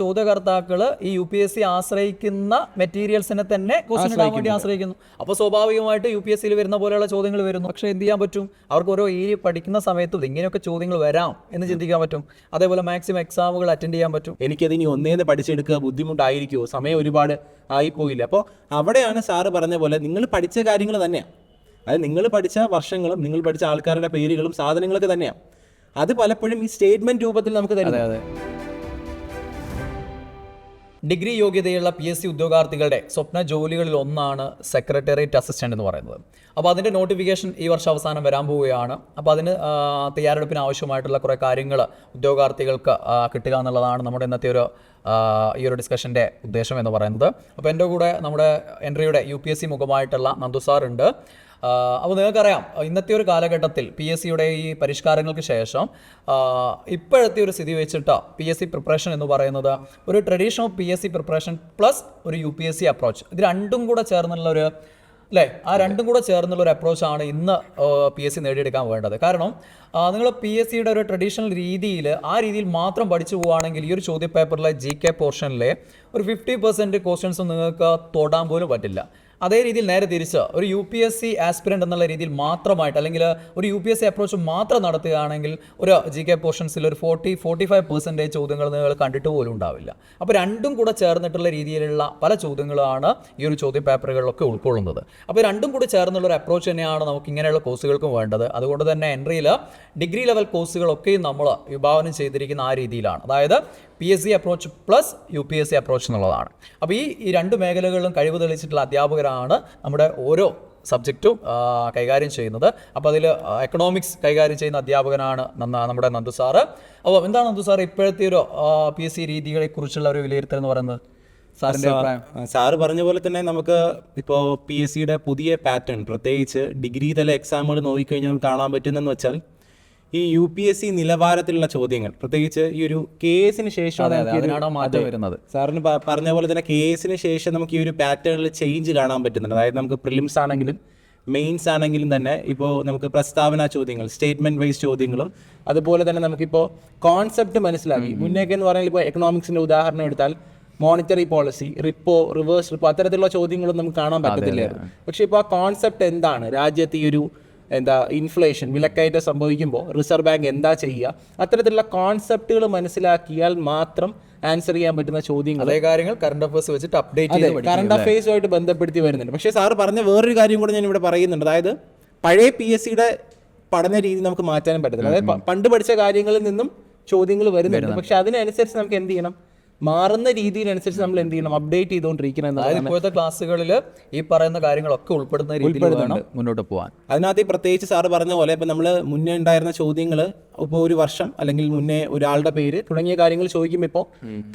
ചോദ്യകർത്താക്കൾ ഈ U P S C ആശ്രയിക്കുന്ന മെറ്റീരിയൽസിനെ തന്നെ ക്വസ്റ്റ്യൻ ഇടാൻ വേണ്ടി ആശ്രയിക്കുന്നു. അപ്പോൾ സ്വാഭാവികമായിട്ട് യു പി എസ് സിയിൽ വരുന്ന പോലെയുള്ള ചോദ്യങ്ങൾ വരുന്നു. പക്ഷേ എന്ത് ചെയ്യാൻ പറ്റും? അവർക്ക് ഓരോ ഏരിയ പഠിക്കുന്ന സമയത്ത് ഇങ്ങനെയൊക്കെ ചോദ്യങ്ങൾ വരാം എന്ന് ചിന്തിക്കാൻ പറ്റും. അതേപോലെ മാക്സിമം എക്സാമുകൾ അറ്റൻഡ് ചെയ്യാൻ പറ്റും. എനിക്കത് ഇനി ഒന്നേന്ന് പഠിച്ചെടുക്കുക ബുദ്ധിമുട്ടായിരിക്കുമോ സമയം ഒരുപാട് ആയിപ്പോയില്ല. അപ്പോൾ അവിടെയാണ് സാറ് പറഞ്ഞ പോലെ നിങ്ങൾ പഠിച്ച കാര്യങ്ങൾ തന്നെയാണ് അതായത് നിങ്ങൾ പഠിച്ച വർഷങ്ങളും നിങ്ങൾ പഠിച്ച ആൾക്കാരുടെ പേരുകളും സാധനങ്ങളൊക്കെ തന്നെയാണ് അത് പലപ്പോഴും ഈ സ്റ്റേറ്റ്മെന്റ് രൂപത്തിൽ നമുക്ക് തരുന്നത് അതെ. ഡിഗ്രി യോഗ്യതയുള്ള പി എസ് സി ഉദ്യോഗാർത്ഥികളുടെ സ്വപ്ന ജോലികളിൽ ഒന്നാണ് സെക്രട്ടേറിയറ്റ് അസിസ്റ്റന്റ് എന്ന് പറയുന്നത്. അപ്പോൾ അതിന്റെ നോട്ടിഫിക്കേഷൻ ഈ വർഷം അവസാനം വരാൻ പോവുകയാണ്. അപ്പോൾ അതിന് തയ്യാറെടുപ്പിന് ആവശ്യമായിട്ടുള്ള കുറേ കാര്യങ്ങൾ ഉദ്യോഗാർത്ഥികൾക്ക് കിട്ടുക എന്നുള്ളതാണ് നമ്മുടെ ഇന്നത്തെ ഒരു ഈ ഒരു ഡിസ്കഷന്റെ ഉദ്ദേശം എന്ന് പറയുന്നത്. അപ്പോൾ എന്റെ കൂടെ നമ്മുടെ എൻട്രിയുടെ യു പി എസ് സി മുഖമായിട്ടുള്ള നന്ദു സാർ ഉണ്ട് അപ്പോൾ നിങ്ങൾക്കറിയാം ഇന്നത്തെ ഒരു കാലഘട്ടത്തിൽ പി എസ് സിയുടെ ഈ പരിഷ്കാരങ്ങൾക്ക് ശേഷം ഇപ്പോഴത്തെ ഒരു സ്ഥിതി വെച്ചിട്ട് പി എസ് സി പ്രിപ്പറേഷൻ എന്ന് പറയുന്നത് ഒരു traditional P S C preparation plus ഒരു U P S C approach ഇത് രണ്ടും കൂടെ ചേർന്നുള്ള ഒരു അല്ലേ? ആ രണ്ടും കൂടെ ചേർന്നുള്ള ഒരു അപ്രോച്ചാണ് ഇന്ന് പി എസ് സി നേടിയെടുക്കാൻ വേണ്ടത്. കാരണം നിങ്ങൾ പി എസ് സിയുടെ ഒരു ട്രഡീഷണൽ രീതിയിൽ ആ രീതിയിൽ മാത്രം പഠിച്ചു പോവുകയാണെങ്കിൽ ഈ ഒരു ചോദ്യപേപ്പറിലെ ജി കെ പോർഷനിലെ ഒരു ഫിഫ്റ്റി പെർസെന്റ് ക്വസ്റ്റ്യൻസ് നിങ്ങൾക്ക് തൊടാൻ പോലും പറ്റില്ല. അതേ രീതിയിൽ നേരെ തിരിച്ച് ഒരു U P S C aspirant എന്നുള്ള രീതിയിൽ മാത്രമായിട്ട് അല്ലെങ്കിൽ ഒരു U P S C approach മാത്രം നടത്തുകയാണെങ്കിൽ ഒരു ജി കെ പോർഷൻസിൽ ഒരു ഫോർട്ടി ഫോർട്ടി ഫൈവ് പെർസെന്റേജ് ചോദ്യങ്ങൾ നിങ്ങൾ കണ്ടിട്ട് പോലും ഉണ്ടാവില്ല. അപ്പോൾ രണ്ടും കൂടെ ചേർന്നിട്ടുള്ള രീതിയിലുള്ള പല ചോദ്യങ്ങളാണ് ഈ ഒരു ചോദ്യ പേപ്പറുകളിലൊക്കെ ഉൾക്കൊള്ളുന്നത്. അപ്പോൾ രണ്ടും കൂടി ചേർന്നുള്ള ഒരു അപ്രോച്ച് തന്നെയാണ് നമുക്ക് ഇങ്ങനെയുള്ള കോഴ്സുകൾക്കും വേണ്ടത്. അതുകൊണ്ട് തന്നെ എൻട്രിയിൽ ഡിഗ്രി ലെവൽ കോഴ്സുകളൊക്കെയും നമ്മൾ വിഭാവനം ചെയ്തിരിക്കുന്ന ആ രീതിയിലാണ്. അതായത് P S C approach plus U P S C approach എന്നുള്ളതാണ്. അപ്പോൾ ഈ രണ്ട് മേഖലകളിലും കഴിവ് തെളിയിച്ചിട്ടുള്ള അധ്യാപകരാണ് നമ്മുടെ ഓരോ സബ്ജക്റ്റും കൈകാര്യം ചെയ്യുന്നത്. അപ്പോൾ അതിൽ എക്കണോമിക്സ് കൈകാര്യം ചെയ്യുന്ന അധ്യാപകനാണ് നന്ന- നമ്മുടെ നന്ദു സാറ്. അപ്പോൾ എന്താണ് നന്ദു സാർ ഇപ്പോഴത്തെ ഒരു പി എസ് സി രീതികളെ കുറിച്ചുള്ള ഒരു വിലയിരുത്തൽ എന്ന് പറയുന്നത്? സാറ് പറഞ്ഞ പോലെ തന്നെ നമുക്ക് ഇപ്പോൾ പി എസ് സിയുടെ പുതിയ പാറ്റേൺ പ്രത്യേകിച്ച് ഡിഗ്രി തല എക്സാമുകൾ നോക്കിക്കഴിഞ്ഞാൽ കാണാൻ പറ്റുന്നതെന്ന് വെച്ചാൽ ഈ യു പി എസ് സി നിലവാരത്തിലുള്ള ചോദ്യങ്ങൾ. പ്രത്യേകിച്ച് ഈ ഒരു കേസിന് ശേഷം വരുന്നത്. സാറിന് പറഞ്ഞ പോലെ തന്നെ കേസിന് ശേഷം നമുക്ക് ഈ ഒരു പാറ്റേണിൽ ചേഞ്ച് കാണാൻ പറ്റുന്നുണ്ട്. അതായത് നമുക്ക് പ്രിലിംസ് ആണെങ്കിലും മെയിൻസ് ആണെങ്കിലും തന്നെ ഇപ്പോൾ നമുക്ക് പ്രസ്താവന ചോദ്യങ്ങൾ സ്റ്റേറ്റ്മെന്റ് വൈസ് ചോദ്യങ്ങളും അതുപോലെ തന്നെ നമുക്കിപ്പോൾ കോൺസെപ്റ്റ് മനസ്സിലാക്കി. മുന്നേക്ക് എന്ന് പറഞ്ഞാൽ ഇപ്പോൾ എക്കണോമിക്സിന്റെ ഉദാഹരണം എടുത്താൽ monetary policy repo reverse repo അത്തരത്തിലുള്ള ചോദ്യങ്ങളൊന്നും നമുക്ക് കാണാൻ പറ്റത്തില്ലായിരുന്നു. പക്ഷേ ഇപ്പോൾ ആ കോൺസെപ്റ്റ് എന്താണ്? രാജ്യത്ത് ഈ ഒരു എന്താ ഇൻഫ്ലേഷൻ വിലക്കയറ്റം സംഭവിക്കുമ്പോൾ റിസർവ് ബാങ്ക് എന്താ ചെയ്യുക? അത്തരത്തിലുള്ള കോൺസെപ്റ്റുകൾ മനസ്സിലാക്കിയാൽ മാത്രം ആൻസർ ചെയ്യാൻ പറ്റുന്ന ചോദ്യങ്ങൾ അതേ കാര്യങ്ങൾ കറണ്ട് അഫയേഴ്സ് വെച്ചിട്ട് അപ്ഡേറ്റ് ചെയ്ത് കറണ്ട് അഫയേഴ്സുമായിട്ട് ബന്ധപ്പെടുത്തി വരുന്നുണ്ട്. പക്ഷേ സാറ് പറഞ്ഞ വേറൊരു കാര്യം കൂടെ ഞാൻ ഇവിടെ പറയുന്നുണ്ട്. അതായത് പഴയ പി എസ് സിയുടെ പഠന രീതി നമുക്ക് മാറ്റാനും പറ്റത്തില്ല. അതായത് പണ്ട് പഠിച്ച കാര്യങ്ങളിൽ നിന്നും ചോദ്യങ്ങൾ വരുന്നുണ്ട്. പക്ഷെ അതിനനുസരിച്ച് നമുക്ക് എന്ത് ചെയ്യണം? മാറുന്ന രീതിയിലനുസരിച്ച് നമ്മൾ എന്ത് ചെയ്യണം അപ്ഡേറ്റ് ചെയ്തുകൊണ്ടിരിക്കണം അതായത് ഇപ്പോഴത്തെ ക്ലാസ്സുകളിൽ ഈ പറയുന്ന കാര്യങ്ങളൊക്കെ ഉൾപ്പെടുന്ന രീതിയിൽ വേണം മുന്നോട്ട് പോകാൻ അതിനകത്ത് ഈ പ്രത്യേകിച്ച് സാറ് പറഞ്ഞ പോലെ ഇപ്പം നമ്മൾ മുന്നേ ഉണ്ടായിരുന്ന ചോദ്യങ്ങൾ ഇപ്പോൾ ഒരു വർഷം അല്ലെങ്കിൽ മുന്നേ ഒരാളുടെ പേര് തുടങ്ങിയ കാര്യങ്ങൾ ചോദിക്കുമ്പോൾ ഇപ്പോൾ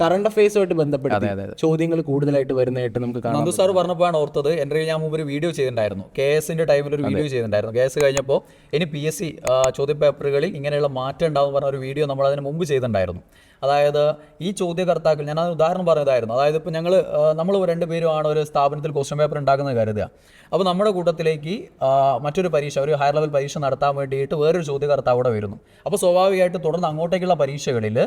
കറണ്ട് അഫയേഴ്സുമായിട്ട് ബന്ധപ്പെട്ട് ചോദ്യങ്ങൾ കൂടുതലായിട്ട് വരുന്നതായിട്ട് നമുക്ക് കാണാം നന്ദു സാർ പറഞ്ഞപ്പോഴാണ് ഓർത്തത്. എന്റെ ഞാൻ മുമ്പ് ഒരു വീഡിയോ ചെയ്തിട്ടുണ്ടായിരുന്നു. കെ എസിന്റെ ടൈമിൽ ഒരു വീഡിയോ ചെയ്തിട്ടുണ്ടായിരുന്നു. കെ എസ് കഴിഞ്ഞപ്പോൾ ഇനി പി എസ് സി ചോദ്യപേപ്പറുകളിൽ ഇങ്ങനെയുള്ള മാറ്റം ഉണ്ടാവും പറഞ്ഞ ഒരു വീഡിയോ നമ്മൾ അതിന് മുമ്പ് ചെയ്തിട്ടുണ്ടായിരുന്നു. അതായത് ഈ ചോദ്യകർത്താക്കൾ ഞാൻ അത് ഉദാഹരണം പറഞ്ഞതായിരുന്നു. അതായത് ഇപ്പോൾ ഞങ്ങൾ നമ്മൾ രണ്ടുപേരുമാണ് ഒരു സ്ഥാപനത്തിൽ ക്വസ്റ്റ്യൻ പേപ്പർ ഉണ്ടാക്കുന്നത് കരുതുക. അപ്പോൾ നമ്മുടെ കൂട്ടത്തിലേക്ക് മറ്റൊരു പരീക്ഷ ഒരു ഹയർ ലെവൽ പരീക്ഷ നടത്താൻ വേണ്ടിയിട്ട് വേറൊരു ചോദ്യകർത്താവ് കൂടെ വരുന്നു. അപ്പോൾ സ്വാഭാവികമായിട്ട് തുടർന്ന് അങ്ങോട്ടേക്കുള്ള പരീക്ഷകളിൽ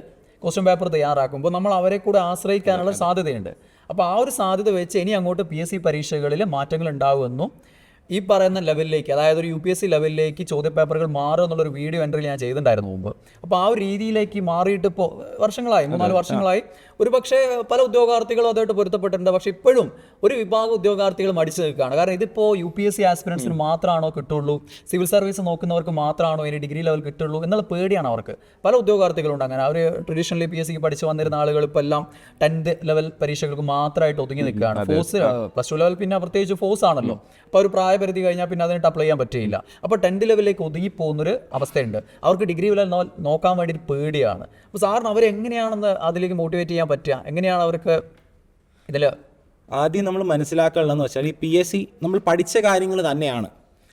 ക്വസ്റ്റ്യൻ പേപ്പർ തയ്യാറാക്കുമ്പോൾ നമ്മൾ അവരെ കൂടെ ആശ്രയിക്കാനുള്ള സാധ്യതയുണ്ട്. അപ്പോൾ ആ ഒരു സാധ്യത വെച്ച് ഇനി അങ്ങോട്ട് പി എസ് സി പരീക്ഷകളിൽ മാറ്റങ്ങൾ ഉണ്ടാകുമെന്നും ഈ പറയുന്ന ലെവലിലേക്ക് അതായത് ഒരു യു പി എസ് സി ലെവലിലേക്ക് ചോദ്യപേപ്പറുകൾ മാറും എന്നുള്ളൊരു വീഡിയോ എൻട്രി ഞാൻ ചെയ്തിട്ടുണ്ടായിരുന്നു മുമ്പ്. അപ്പോൾ ആ ഒരു രീതിയിലേക്ക് മാറിയിട്ട് ഇപ്പോൾ വർഷങ്ങളായി മൂന്നാൽ വർഷങ്ങളായി. ഒരു പക്ഷേ പല ഉദ്യോഗാർത്ഥികളും അതായിട്ട് പൊരുത്തപ്പെട്ടിട്ടുണ്ട്. പക്ഷേ ഇപ്പോഴും ഒരു വിഭാഗം ഉദ്യോഗാർത്ഥികൾ മടിച്ചു നിൽക്കുകയാണ്. കാരണം ഇതിപ്പോൾ യു പി എസ് സി ആസ്പിറൻസിന് മാത്രമാണോ കിട്ടുള്ളൂ? സിവിൽ സർവീസ് നോക്കുന്നവർക്ക് മാത്രമാണോ ഇനി ഡിഗ്രി ലെവൽ കിട്ടുള്ളൂ എന്നുള്ള പേടിയാണ് അവർക്ക്. പല ഉദ്യോഗാർത്ഥികളുണ്ട് അങ്ങനെ. അവർ ട്രഡീഷണലി പി എസ് സിക്ക് പഠിച്ചു വന്നിരുന്ന ആളുകൾ ഇപ്പോൾ എല്ലാം ടെൻത്ത് ലെവൽ പരീക്ഷകൾക്ക് മാത്രമായിട്ട് ഒതുങ്ങി നിൽക്കുകയാണ്. ഫോഴ്സ് പ്ലസ് ടു ലെവൽ പിന്നെ പ്രത്യേകിച്ച് ഫോഴ്സ് ആണല്ലോ. അപ്പോൾ ഒരു പ്രായപരിധി കഴിഞ്ഞാൽ പിന്നെ അതിനിട്ട് അപ്ലൈ ചെയ്യാൻ പറ്റില്ല അപ്പോൾ ടെൻത്ത് ലെവലിലേക്ക് ഒതുങ്ങി പോകുന്നൊരു അവസ്ഥയുണ്ട്. അവർക്ക് ഡിഗ്രി ലെവൽ നോക്കാൻ വേണ്ടി പേടിയാണ്. അപ്പോൾ സാറിന് അവരെങ്ങനെയാണെന്ന് അതിലേക്ക് മോട്ടിവേറ്റ് ചെയ്യാൻ പറ്റുക? എങ്ങനെയാണ് അവർക്ക് ഇതിൽ ആദ്യം നമ്മൾ മനസ്സിലാക്കാനുള്ളതെന്ന് വെച്ചാൽ ഈ പി എസ് സി നമ്മൾ പഠിച്ച കാര്യങ്ങൾ തന്നെയാണ്.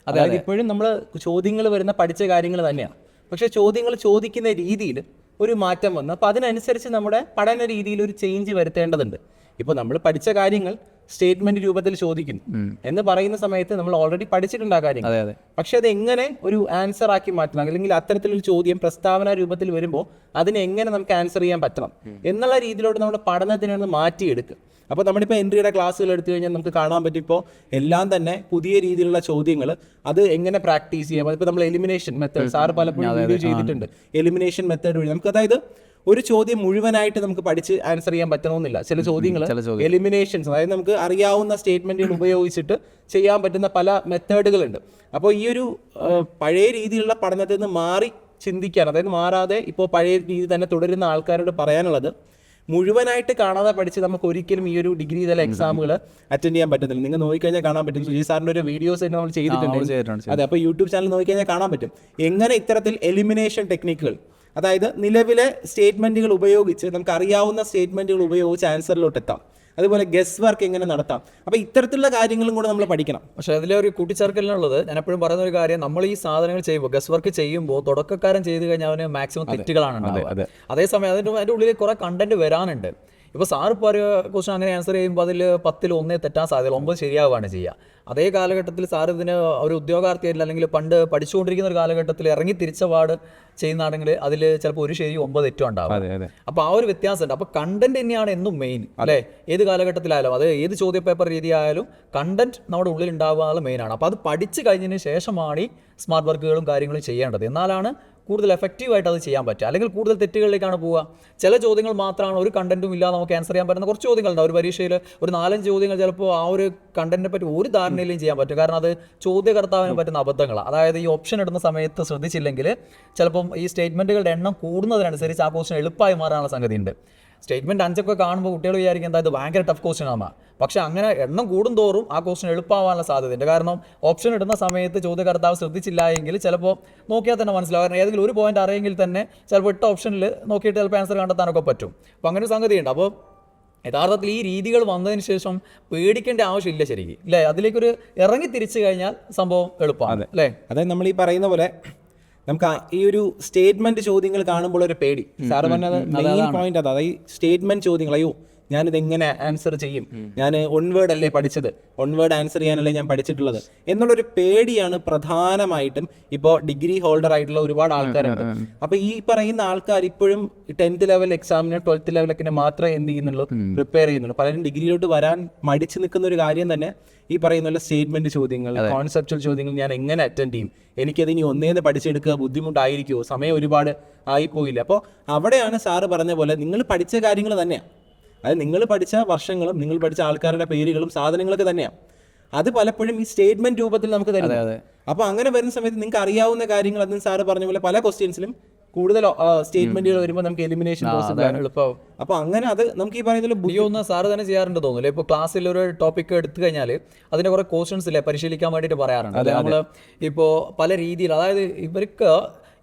അതായത് ഇപ്പോഴും നമ്മൾ ചോദ്യങ്ങൾ വരുന്ന പഠിച്ച കാര്യങ്ങൾ തന്നെയാണ്. പക്ഷേ ചോദ്യങ്ങൾ ചോദിക്കുന്ന രീതിയിൽ ഒരു മാറ്റം വന്നു അപ്പോൾ അതിനനുസരിച്ച് നമ്മുടെ പഠന രീതിയിൽ ഒരു ചേഞ്ച് വരുത്തേണ്ടതുണ്ട്. ഇപ്പോൾ നമ്മൾ പഠിച്ച കാര്യങ്ങൾ സ്റ്റേറ്റ്മെന്റ് രൂപത്തിൽ ചോദിക്കുന്നു. എന്ന് പറയുന്ന സമയത്ത് നമ്മൾ ഓൾറെഡി പഠിച്ചിട്ടുണ്ട് ആ കാര്യം പക്ഷെ അത്. എങ്ങനെ ഒരു ആൻസർ ആക്കി മാറ്റണം? അല്ലെങ്കിൽ അത്തരത്തിലൊരു ചോദ്യം പ്രസ്താവന രൂപത്തിൽ വരുമ്പോൾ അതിനെ എങ്ങനെ നമുക്ക് ആൻസർ ചെയ്യാൻ പറ്റണം? എന്നുള്ള രീതിയിലോട്ട് നമ്മുടെ പഠനത്തിനെ ഒന്ന് മാറ്റിയെടുക്കുക അപ്പോൾ നമ്മളിപ്പോൾ എൻട്രിയുടെ ക്ലാസ്സുകൾ എടുത്തു കഴിഞ്ഞാൽ നമുക്ക് കാണാൻ പറ്റും ഇപ്പോൾ എല്ലാം തന്നെ പുതിയ രീതിയിലുള്ള ചോദ്യങ്ങൾ അത് എങ്ങനെ പ്രാക്ടീസ് ചെയ്യാം? അതിപ്പോൾ നമ്മൾ എലിമിനേഷൻ മെത്തേഡ് സാർ പലപ്പോഴും വീഡിയോ ചെയ്തിട്ടുണ്ട്. എലിമിനേഷൻ മെത്തേഡ് വഴി നമുക്ക് അതായത് ഒരു ചോദ്യം മുഴുവനായിട്ട് നമുക്ക് പഠിച്ച് ആൻസർ ചെയ്യാൻ പറ്റണമെന്നില്ല. ചില ചോദ്യങ്ങൾ. എലിമിനേഷൻസ് അതായത് നമുക്ക് അറിയാവുന്ന സ്റ്റേറ്റ്മെന്റുകൾ ഉപയോഗിച്ചിട്ട് ചെയ്യാൻ പറ്റുന്ന പല മെത്തേഡുകളുണ്ട് അപ്പോൾ ഈ ഒരു പഴയ രീതിയിലുള്ള പഠനത്തിൽ നിന്ന് മാറി ചിന്തിക്കാൻ അതായത് മാറാതെ ഇപ്പോൾ പഴയ രീതി തന്നെ തുടരുന്ന ആൾക്കാരോട് പറയാനുള്ളത് മുഴുവനായിട്ട് കാണാതെ പഠിച്ച് നമുക്ക് ഒരിക്കലും ഈ ഒരു ഡിഗ്രി തല എക്സാമുകൾ അറ്റൻഡ് ചെയ്യാൻ പറ്റത്തില്ല. നിങ്ങൾ നോക്കിക്കഴിഞ്ഞാൽ കാണാൻ പറ്റും. സുജി സാറിന്റെ ഒരു വീഡിയോസ് തന്നെ നമ്മൾ ചെയ്തിട്ടുണ്ട്. ചെയ്തിട്ടുണ്ട് അതെ അപ്പോൾ യൂട്യൂബ് ചാനൽ നോക്കിക്കഴിഞ്ഞാൽ കാണാൻ പറ്റും. എങ്ങനെ ഇത്തരത്തിൽ എലിമിനേഷൻ ടെക്നിക്കുകൾ അതായത് നിലവിലെ സ്റ്റേറ്റ്മെന്റുകൾ ഉപയോഗിച്ച് നമുക്ക് അറിയാവുന്ന സ്റ്റേറ്റ്മെന്റുകൾ ഉപയോഗിച്ച് ആൻസറിലോട്ട് എത്താം അതുപോലെ ഗസ് വർക്ക് എങ്ങനെ നടത്താം. അപ്പോൾ ഇത്തരത്തിലുള്ള കാര്യങ്ങളും കൂടെ നമ്മൾ പഠിക്കണം. പക്ഷേ അതിലെ ഒരു കൂട്ടിച്ചേർക്കലിനുള്ളത് ഞാൻ എപ്പോഴും പറയുന്ന ഒരു കാര്യം നമ്മൾ ഈ സാധനങ്ങൾ ചെയ്യുമ്പോൾ ഗസ് വർക്ക് ചെയ്യുമ്പോൾ തുടക്കക്കാരൻ ചെയ്ത് കഴിഞ്ഞാൽ അവന് മാക്സിമം തെറ്റുകളാണ് ഉണ്ടാവുക. അതേസമയം അതിന്റെ അതിന്റെ ഉള്ളിൽ കുറെ കണ്ടന്റ് വരാനുണ്ട്. ഇപ്പോൾ സാർ ഇപ്പോൾ ഒരു ക്വസ്റ്റൻ അങ്ങനെ ആൻസർ ചെയ്യുമ്പോൾ അതിൽ പത്തിൽ ഒന്നേ തെറ്റാൻ സാധ്യത ഒമ്പത് ശരിയാവുകയാണ് ചെയ്യുക അതേ കാലഘട്ടത്തിൽ സാർ ഇതിന് ഒരു ഉദ്യോഗാർത്ഥിയായിട്ടില്ല അല്ലെങ്കിൽ പണ്ട് പഠിച്ചുകൊണ്ടിരിക്കുന്ന ഒരു കാലഘട്ടത്തിൽ ഇറങ്ങി തിരിച്ച പാട് ചെയ്യുന്നതാണെങ്കിൽ അതിൽ ചിലപ്പോൾ ഒരു ശരി ഒമ്പത് തെറ്റും ഉണ്ടാവും. അപ്പോൾ ആ ഒരു വ്യത്യാസമുണ്ട്. അപ്പോൾ കണ്ടന്റ് തന്നെയാണ് എന്നും മെയിൻ അല്ലേ? ഏത് കാലഘട്ടത്തിലായാലും അത് ഏത് ചോദ്യ പേപ്പർ രീതി ആയാലും കണ്ടന്റ് നമ്മുടെ ഉള്ളിൽ ഉണ്ടാവുക മെയിനാണ് അപ്പോൾ അത് പഠിച്ചു കഴിഞ്ഞതിന് ശേഷമാണ് ഈ സ്മാർട്ട് വർക്കുകളും കാര്യങ്ങളും ചെയ്യേണ്ടത്. എന്നാലാണ് കൂടുതൽ എഫക്റ്റീവായിട്ട് അത് ചെയ്യാൻ പറ്റുക. അല്ലെങ്കിൽ കൂടുതൽ തെറ്റുകളിലേക്കാണ് പോവുക. ചില ചോദ്യങ്ങൾ മാത്രമാണ് ഒരു കണ്ടന്റും ഇല്ലാതെ നമുക്ക് ആൻസർ ചെയ്യാൻ പറ്റുന്ന കുറച്ച് ചോദ്യങ്ങളുണ്ട് ഒരു പരീക്ഷയിൽ ഒരു നാലഞ്ച് ചോദ്യങ്ങൾ ചിലപ്പോൾ ആ ഒരു കണ്ടന്റിനെ പറ്റി ഒരു ധാരണയിലും ചെയ്യാൻ പറ്റും. കാരണം അത് ചോദ്യകർത്താവിനെ പറ്റുന്ന അബദ്ധങ്ങളാണ് അതായത് ഈ ഓപ്ഷൻ ഇടുന്ന സമയത്ത് ശ്രദ്ധിച്ചില്ലെങ്കിൽ ചിലപ്പം ഈ സ്റ്റേറ്റ്മെന്റുകളുടെ എണ്ണം കൂടുന്നതിനനുസരിച്ച് ആ ക്വസ്റ്റൻ എളുപ്പമായി മാറാനുള്ള സംഗതിയുണ്ട്. സ്റ്റേറ്റ്മെന്റ് അഞ്ചൊക്കെ കാണുമ്പോൾ കുട്ടികൾ വിചാരിക്കും എന്താ ഇത് ഭയങ്കര ടഫ് ക്വസ്റ്റൻ ആണ് പക്ഷേ അങ്ങനെ എണ്ണം കൂടുന്തോറും ആ ക്വസ്റ്റൻ എളുപ്പമാവാനുള്ള സാധ്യതയുണ്ട് കാരണം ഓപ്ഷൻ ഇടുന്ന സമയത്ത് ചോദ്യകർത്താവ് ശ്രദ്ധിച്ചില്ല എങ്കിൽ ചിലപ്പോൾ നോക്കിയാൽ തന്നെ മനസ്സിലാവും. കാരണം ഏതെങ്കിലും ഒരു പോയിന്റ് അറിയെങ്കിൽ തന്നെ ചിലപ്പോൾ ഇട്ട ഓപ്ഷനിൽ നോക്കിയിട്ട് ചിലപ്പോൾ ആൻസർ കണ്ടെത്താനൊക്കെ പറ്റും. അപ്പോൾ അങ്ങനെ ഒരു സംഗതിയുണ്ട് അപ്പോൾ യഥാർത്ഥത്തിൽ ഈ രീതികൾ വന്നതിന് ശേഷം പേടിക്കേണ്ട ആവശ്യമില്ല ശരിക്കും. അല്ലേ അതിലേക്കൊരു ഇറങ്ങി തിരിച്ചു കഴിഞ്ഞാൽ സംഭവം എളുപ്പമാണ്. അല്ലേ? അതായത് നമ്മൾ ഈ പറയുന്ന പോലെ നമുക്ക് ഈ ഒരു സ്റ്റേറ്റ്മെന്റ് ചോദ്യങ്ങൾ കാണുമ്പോൾ ഒരു പേടി. സാറ് പറഞ്ഞത് മെയിൻ പോയിന്റ് അതാ. ഈ സ്റ്റേറ്റ്മെന്റ് ചോദ്യങ്ങൾ അയ്യോ ഞാനിത് എങ്ങനെ ആൻസർ ചെയ്യും ഞാൻ ഒൺവേഡ് അല്ലേ പഠിച്ചത്? ഒൺവേഡ് ആൻസർ ചെയ്യാനല്ലേ ഞാൻ പഠിച്ചിട്ടുള്ളത്. എന്നുള്ളൊരു പേടിയാണ് പ്രധാനമായിട്ടും ഇപ്പോൾ ഡിഗ്രി ഹോൾഡർ ആയിട്ടുള്ള ഒരുപാട് ആൾക്കാരുണ്ട്. അപ്പൊ ഈ പറയുന്ന ആൾക്കാർ ഇപ്പോഴും ടെൻത്ത് ലെവൽ എക്സാമിന് ട്വൽത്ത് ലെവലൊക്കെ മാത്രമേ എന്ത് ചെയ്യുന്നുള്ളൂ? പ്രിപ്പയർ ചെയ്യുന്നുള്ളൂ. പലരും ഡിഗ്രിയിലോട്ട് വരാൻ മടിച്ചു നിൽക്കുന്ന ഒരു കാര്യം തന്നെ ഈ പറയുന്ന സ്റ്റേറ്റ്മെന്റ് ചോദ്യങ്ങൾ കോൺസെപ്റ്റൽ ചോദ്യങ്ങൾ ഞാൻ എങ്ങനെ അറ്റൻഡ് ചെയ്യും? എനിക്കത് ഇനി ഒന്നേന്ന് പഠിച്ചെടുക്കുക ബുദ്ധിമുട്ടായിരിക്കുമോ സമയം ഒരുപാട് ആയിപ്പോയില്ല. അപ്പോൾ അവിടെയാണ് സാറ് പറഞ്ഞ പോലെ നിങ്ങൾ പഠിച്ച കാര്യങ്ങൾ തന്നെയാണ് അത് നിങ്ങൾ പഠിച്ച വർഷങ്ങളും നിങ്ങൾ പഠിച്ച ആൾക്കാരുടെ പേരുകളും സാധനങ്ങളൊക്കെ തന്നെയാണ് അത് പലപ്പോഴും ഈ സ്റ്റേറ്റ്മെന്റ് രൂപത്തിൽ നമുക്ക് തരുന്നത് അപ്പോൾ അങ്ങനെ വരുന്ന സമയത്ത് നിങ്ങൾക്ക് അറിയാവുന്ന കാര്യങ്ങൾ അതിന് സാറ് പറഞ്ഞ പോലെ പല ക്വസ്റ്റ്യൻസിലും കൂടുതൽ സ്റ്റേറ്റ്മെന്റുകൾ വരുമ്പോൾ നമുക്ക് എലിമിനേഷൻ എളുപ്പമാവും അപ്പോൾ അങ്ങനെ അത് നമുക്ക് ഈ പറയുന്ന ബുദ്ധി ഒന്നും സാറ് തന്നെ ചെയ്യാറുണ്ട് തോന്നുന്നു ഇപ്പൊ ക്ലാസ്സിൽ ഒരു ടോപ്പിക് എടുത്തു കഴിഞ്ഞാൽ അതിന്റെ കുറെ ക്വസ്റ്റ്യൻസ് ഇല്ലേ? പരിശീലിക്കാൻ വേണ്ടിയിട്ട് പറയാറുണ്ട്. നമ്മൾ ഇപ്പോൾ പല രീതിയിൽ അതായത് ഇവർക്ക്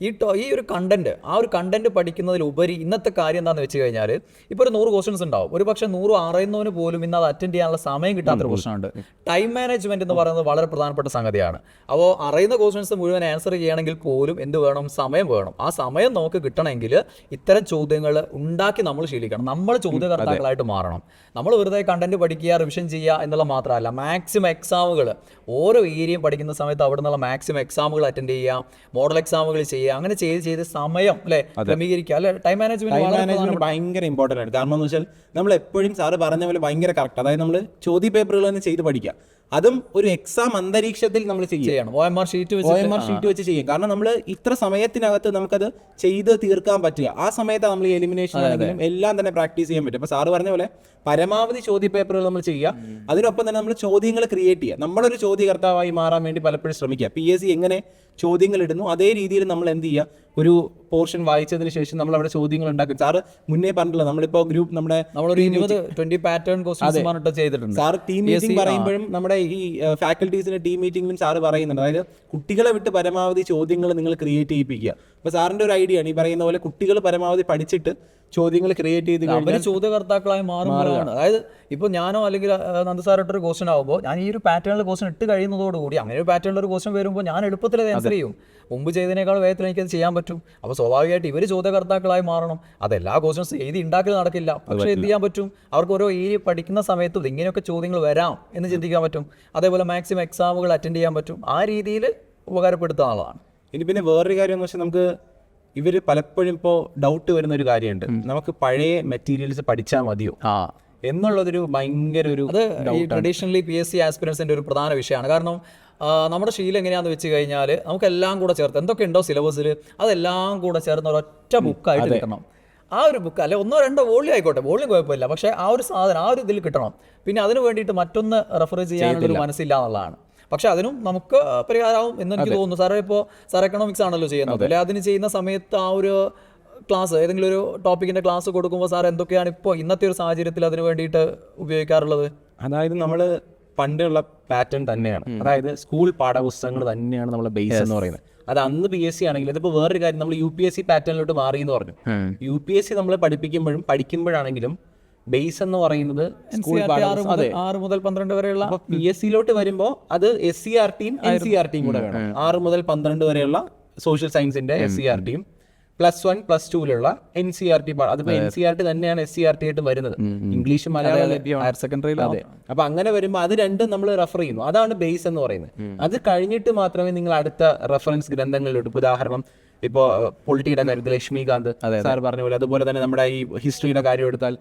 ഈ ടോ ഈ ഒരു കണ്ടന്റ് ആ ഒരു കണ്ടന്റ് പഠിക്കുന്നതിലുപരി ഇന്നത്തെ കാര്യം എന്താണെന്ന് വെച്ച് കഴിഞ്ഞാൽ ഇപ്പോൾ ഒരു നൂറ് ക്വസ്റ്റ്യൻസ് ഉണ്ടാവും. ഒരു പക്ഷേ നൂറ് അറിയുന്നവന് പോലും ഇന്ന് അത് അറ്റൻഡ് ചെയ്യാനുള്ള സമയം കിട്ടാത്തൊരു പ്രശ്നമുണ്ട്. ടൈം മാനേജ്മെന്റ് എന്ന് പറയുന്നത് വളരെ പ്രധാനപ്പെട്ട സംഗതിയാണ്. അപ്പോൾ അറിയുന്ന ക്വസ്റ്റ്യൻസ് മുഴുവൻ ആൻസർ ചെയ്യണമെങ്കിൽ പോലും എന്ത് വേണം? സമയം വേണം. ആ സമയം നമുക്ക് കിട്ടണമെങ്കിൽ ഇത്തരം ചോദ്യങ്ങൾ ഉണ്ടാക്കി നമ്മൾ ശീലിക്കണം. നമ്മൾ ചോദ്യകർത്താക്കളായിട്ട് മാറണം. നമ്മൾ വെറുതെ കണ്ടന്റ് പഠിക്കുക റിവിഷൻ ചെയ്യുക എന്നുള്ള മാത്രമല്ല മാക്സിമം എക്സാമുകൾ ഓരോ ഏരിയയും പഠിക്കുന്ന സമയത്ത് അവിടെ നിന്നുള്ള മാക്സിമം എക്സാമുകൾ അറ്റൻഡ് ചെയ്യുക മോഡൽ എക്സാമുകൾ ചെയ്യുക അങ്ങനെ ചെയ്ത് ചെയ്ത് സമയം അല്ലെ ക്രമീകരിക്കുക. അല്ലെ ടൈം മാനേജ്മെന്റ് ടൈം വളരെ മാനേജ്മെന്റ് ഭയങ്കര ഇമ്പോർട്ടന്റ് ആണ്. കാരണം എന്ന് വെച്ചാൽ നമ്മൾ എപ്പോഴും സാറ് പറഞ്ഞ പോലെ ഭയങ്കര കറക്റ്റ് അതായത് നമ്മൾ ചോദ്യ പേപ്പറുകൾ തന്നെ ചെയ്ത് പഠിക്കുക. അതും ഒരു എക്സാം അന്തരീക്ഷത്തിൽ നമ്മൾ ചെയ്യണം. O M R sheet O M R sheet വെച്ച് ചെയ്യും. കാരണം നമ്മൾ ഇത്ര സമയത്തിനകത്ത് നമുക്കത് ചെയ്ത് തീർക്കാൻ പറ്റുക. ആ സമയത്ത് നമ്മൾ എലിമിനേഷൻ ആണെങ്കിലും എല്ലാം തന്നെ പ്രാക്ടീസ് ചെയ്യാൻ പറ്റും. അപ്പൊ സാറ് പറഞ്ഞ പോലെ പരമാവധി ചോദ്യ പേപ്പറുകൾ നമ്മൾ ചെയ്യുക. അതിനൊപ്പം തന്നെ നമ്മൾ ചോദ്യങ്ങൾ ക്രിയേറ്റ് ചെയ്യുക. നമ്മളൊരു ചോദ്യകർത്താവായി മാറാൻ വേണ്ടി പലപ്പോഴും ശ്രമിക്കുക. പി എസ് സി എങ്ങനെ ചോദ്യങ്ങൾ ഇടുന്നു അതേ രീതിയിൽ നമ്മൾ എന്ത് ചെയ്യുക? ഒരു പോർഷൻ വായിച്ചതിന് ശേഷം നമ്മൾ അവിടെ ചോദ്യങ്ങൾ ഉണ്ടാക്കും. സാറ് മുന്നേ പറഞ്ഞില്ല നമ്മളിപ്പോ ഗ്രൂപ്പ് നമ്മുടെ നമ്മളൊരു ഇരുപത് ട്വന്റി പാറ്റേൺ ക്വസ്റ്റ്യൻസ് ചെയ്തിട്ടുണ്ട്. സാർ ടീം മീറ്റിംഗ് പറയുമ്പോഴും നമ്മുടെ ഈ ഫാക്കൽറ്റീസിന്റെ ടീം മീറ്റിംഗിലും സാറ് പറയുന്നുണ്ട്. അതായത് കുട്ടികളെ വിട്ട് പരമാവധി ചോദ്യങ്ങൾ നിങ്ങൾ ക്രിയേറ്റ് ചെയ്യിപ്പിക്കുക. അപ്പൊ സാറിന്റെ ഒരു ഐഡിയ ആണ് ഈ പറയുന്ന പോലെ കുട്ടികൾ പരമാവധി പഠിച്ചിട്ട് ചോദ്യങ്ങൾ ക്രിയേറ്റ് ചെയ്ത് അവർ ചോദ്യകർത്താക്കളായി മാറുന്നതാണ് അതായത് ഇപ്പൊ ഞാനോ അല്ലെങ്കിൽ നന്ദസാറായിട്ട് ഒരു ക്വസ്റ്റൻ ആകുമ്പോൾ ഞാൻ ഈ ഒരു പാറ്റേണിൽ ക്വസ്റ്റൻ ഇട്ട് കഴിയുന്നതോടുകൂടി അങ്ങനെ ഒരു പാറ്റേണിൽ ഒരു ക്വസ്റ്റൻ വരുമ്പോൾ ഞാൻ എളുപ്പത്തിൽ അത്. ആൻസർ ചെയ്യും. മുമ്പ് ചെയ്തതിനേക്കാൾ വേഗത്തിൽ എനിക്കത് ചെയ്യാൻ പറ്റും. അപ്പോൾ സ്വാഭാവികമായിട്ട് ഇവർ ചോദ്യകർത്താക്കളായി മാറണം. അതെല്ലാ ക്വസ്റ്റൻസ് എഴുതി ഉണ്ടാക്കൽ നടക്കില്ല. പക്ഷേ എന്ത് ചെയ്യാൻ പറ്റും? അവർക്ക് ഓരോ ഏരിയ പഠിക്കുന്ന സമയത്ത് ഇങ്ങനെയൊക്കെ ചോദ്യങ്ങൾ വരാം എന്ന് ചിന്തിക്കാൻ പറ്റും. അതേപോലെ മാക്സിമം എക്സാമുകൾ അറ്റൻഡ് ചെയ്യാൻ പറ്റും. ആ രീതിയിൽ ഉപകാരപ്പെടുത്തുക എന്നുള്ളതാണ് ഇനി പിന്നെ വേറൊരു കാര്യം എന്ന് വെച്ചാൽ നമുക്ക് ഇവർ പലപ്പോഴും ഇപ്പോൾ ഡൗട്ട് വരുന്ന ഒരു കാര്യമുണ്ട് നമുക്ക് പഴയ മെറ്റീരിയൽസ് പഠിച്ചാൽ മതിയോ? ആ. എന്നുള്ളതൊരു ഭയങ്കര ഒരു അത് ഈ ട്രഡീഷണലി പി എസ് സി ആസ്പിരൻസിന്റെ ഒരു പ്രധാന വിഷയമാണ്. കാരണം നമ്മുടെ ശീലം എങ്ങനെയാണെന്ന് വെച്ച് കഴിഞ്ഞാൽ നമുക്കെല്ലാം കൂടെ ചേർത്ത് എന്തൊക്കെ ഉണ്ടോ സിലബസിൽ അതെല്ലാം കൂടെ ചേർന്ന് ഒരൊറ്റ ബുക്കായിട്ട് കിട്ടണം. ആ ഒരു ബുക്ക് അല്ലെ ഒന്നോ രണ്ടോ വോളിയം ആയിക്കോട്ടെ വോളിയം കുഴപ്പമില്ല പക്ഷേ ആ ഒരു സാധനം ആ ഒരു ഇതിൽ കിട്ടണം. പിന്നെ അതിന് വേണ്ടിയിട്ട് മറ്റൊന്ന് റെഫർ ചെയ്യാനുള്ള ഒരു മനസ്സില്ല എന്നുള്ളതാണ്. പക്ഷെ അതിനും നമുക്ക് പരിഹാരമാവും എന്ന് എനിക്ക് തോന്നുന്നു. സാറേ ഇപ്പോൾ സാർ എക്കണോമിക്സ് ആണല്ലോ ചെയ്യുന്നത് അല്ലെ? അതിന് ചെയ്യുന്ന സമയത്ത് ആ ഒരു ക്ലാസ് ഏതെങ്കിലും ഒരു ടോപ്പിക്കിന്റെ ക്ലാസ് കൊടുക്കുമ്പോൾ സാർ എന്തൊക്കെയാണ് ഇപ്പോൾ ഇന്നത്തെ ഒരു സാഹചര്യത്തിൽ അതിന് വേണ്ടിയിട്ട് ഉപയോഗിക്കാറുള്ളത്? അതായത് നമ്മൾ പണ്ടുള്ള പാറ്റേൺ തന്നെയാണ്. അതായത് സ്കൂൾ പാഠപുസ്തകങ്ങൾ തന്നെയാണ് നമ്മളെ ബേസ് എന്ന് പറയുന്നത്. അത് അന്ന് പി എസ് സി ആണെങ്കിൽ ഇതിപ്പോൾ വേറൊരു കാര്യം നമ്മൾ യു പി എസ് സി പാറ്റേണിലോട്ട് മാറി എന്ന് പറഞ്ഞു. യു പി എസ് സി നമ്മൾ പഠിപ്പിക്കുമ്പോഴും പഠിക്കുമ്പോഴാണെങ്കിലും ബേസ് എന്ന് പറയുന്നത് സ്കൂൾ ആറ് മുതൽ പന്ത്രണ്ട് വരെയുള്ള പി എസ് സിയിലോട്ട് വരുമ്പോൾ അത് എസ് സി ആർ ടിയും എൻ സി ആർ ടിയും കൂടെ വേണം. ആറ് മുതൽ പന്ത്രണ്ട് വരെയുള്ള സോഷ്യൽ സയൻസിന്റെ എസ് സി ആർ ടിയും പ്ലസ് വൺ പ്ലസ് ടുവിലുള്ള എൻ സി ആർ ടി അതിപ്പോ എൻ സി ആർ ടി തന്നെയാണ് എസ് സി ആർ ടി ആയിട്ട് വരുന്നത്. ഇംഗ്ലീഷ് മലയാളം ഹയർ സെക്കൻഡറിയിൽ അതെ. അപ്പൊ അങ്ങനെ വരുമ്പോൾ അത് രണ്ടും നമ്മൾ റെഫർ ചെയ്യുന്നു. അതാണ് ബേസ് എന്ന് പറയുന്നത്. അത് കഴിഞ്ഞിട്ട് മാത്രമേ നിങ്ങൾ അടുത്ത റെഫറൻസ് ഗ്രന്ഥങ്ങളിലോട്ട് ഉദാഹരണം ഇപ്പോ പൊളിറ്റിയുടെ കാര്യത്തിൽ ലക്ഷ്മികാന്ത് സാർ പറഞ്ഞ പോലെ അതുപോലെ തന്നെ നമ്മുടെ ഈ ഹിസ്റ്ററിയുടെ കാര്യം എടുത്താൽ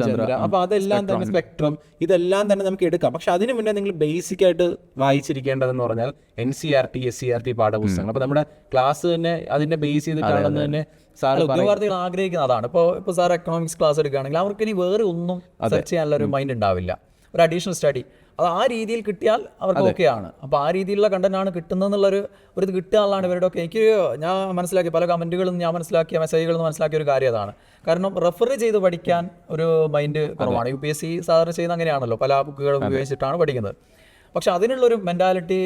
ചന്ദ്ര. അപ്പൊ അതെല്ലാം തന്നെ സ്പെക്ട്രം. ഇതെല്ലാം തന്നെ നമുക്ക് എടുക്കാം. പക്ഷെ അതിനു മുന്നേ നിങ്ങൾ ബേസിക് ആയിട്ട് വായിച്ചിരിക്കേണ്ടതെന്ന് പറഞ്ഞാൽ N C R T S C R T പാഠപുസ്തകങ്ങൾ. അപ്പൊ നമ്മുടെ ക്ലാസ് തന്നെ അതിന്റെ ബേസ് ചെയ്തിട്ടാണെന്ന് തന്നെ സാർ ഉദ്യോഗാർത്ഥികൾ ആഗ്രഹിക്കുന്ന അതാണ്. ഇപ്പോൾ ഇപ്പോൾ സാർ എക്കണോമിക്സ് ക്ലാസ് എടുക്കുകയാണെങ്കിൽ അവർക്ക് ഇനി വേറെ ഒന്നും സെർച്ച് ചെയ്യാനുള്ള ഒരു മൈൻഡ് ഉണ്ടാവില്ല. ഒരു അഡീഷണൽ സ്റ്റഡി അത് ആ രീതിയിൽ കിട്ടിയാൽ അവർക്ക് ഓക്കെ ആണ് അപ്പോൾ ആ രീതിയിലുള്ള കണ്ടന്റാണ് കിട്ടുന്നതെന്നുള്ളൊരു ഒരു ഇത് കിട്ടുക എന്നുള്ളതാണ് ഇവരുടെ ഒക്കെ എനിക്ക് ഞാൻ മനസ്സിലാക്കി പല കമന്റുകളും ഞാൻ മനസ്സിലാക്കിയ മെസ്സേജുകളിൽ നിന്ന് മനസ്സിലാക്കിയ ഒരു കാര്യം അതാണ്. കാരണം റെഫർ ചെയ്ത് പഠിക്കാൻ ഒരു മൈൻഡ് കുറവാണ്. യു പി എസ് സി സാധാരണ ചെയ്യുന്ന അങ്ങനെയാണല്ലോ. പല ബുക്കുകളും ഉപയോഗിച്ചിട്ടാണ് പഠിക്കുന്നത്. പക്ഷെ അതിനുള്ളൊരു മെന്റാലിറ്റി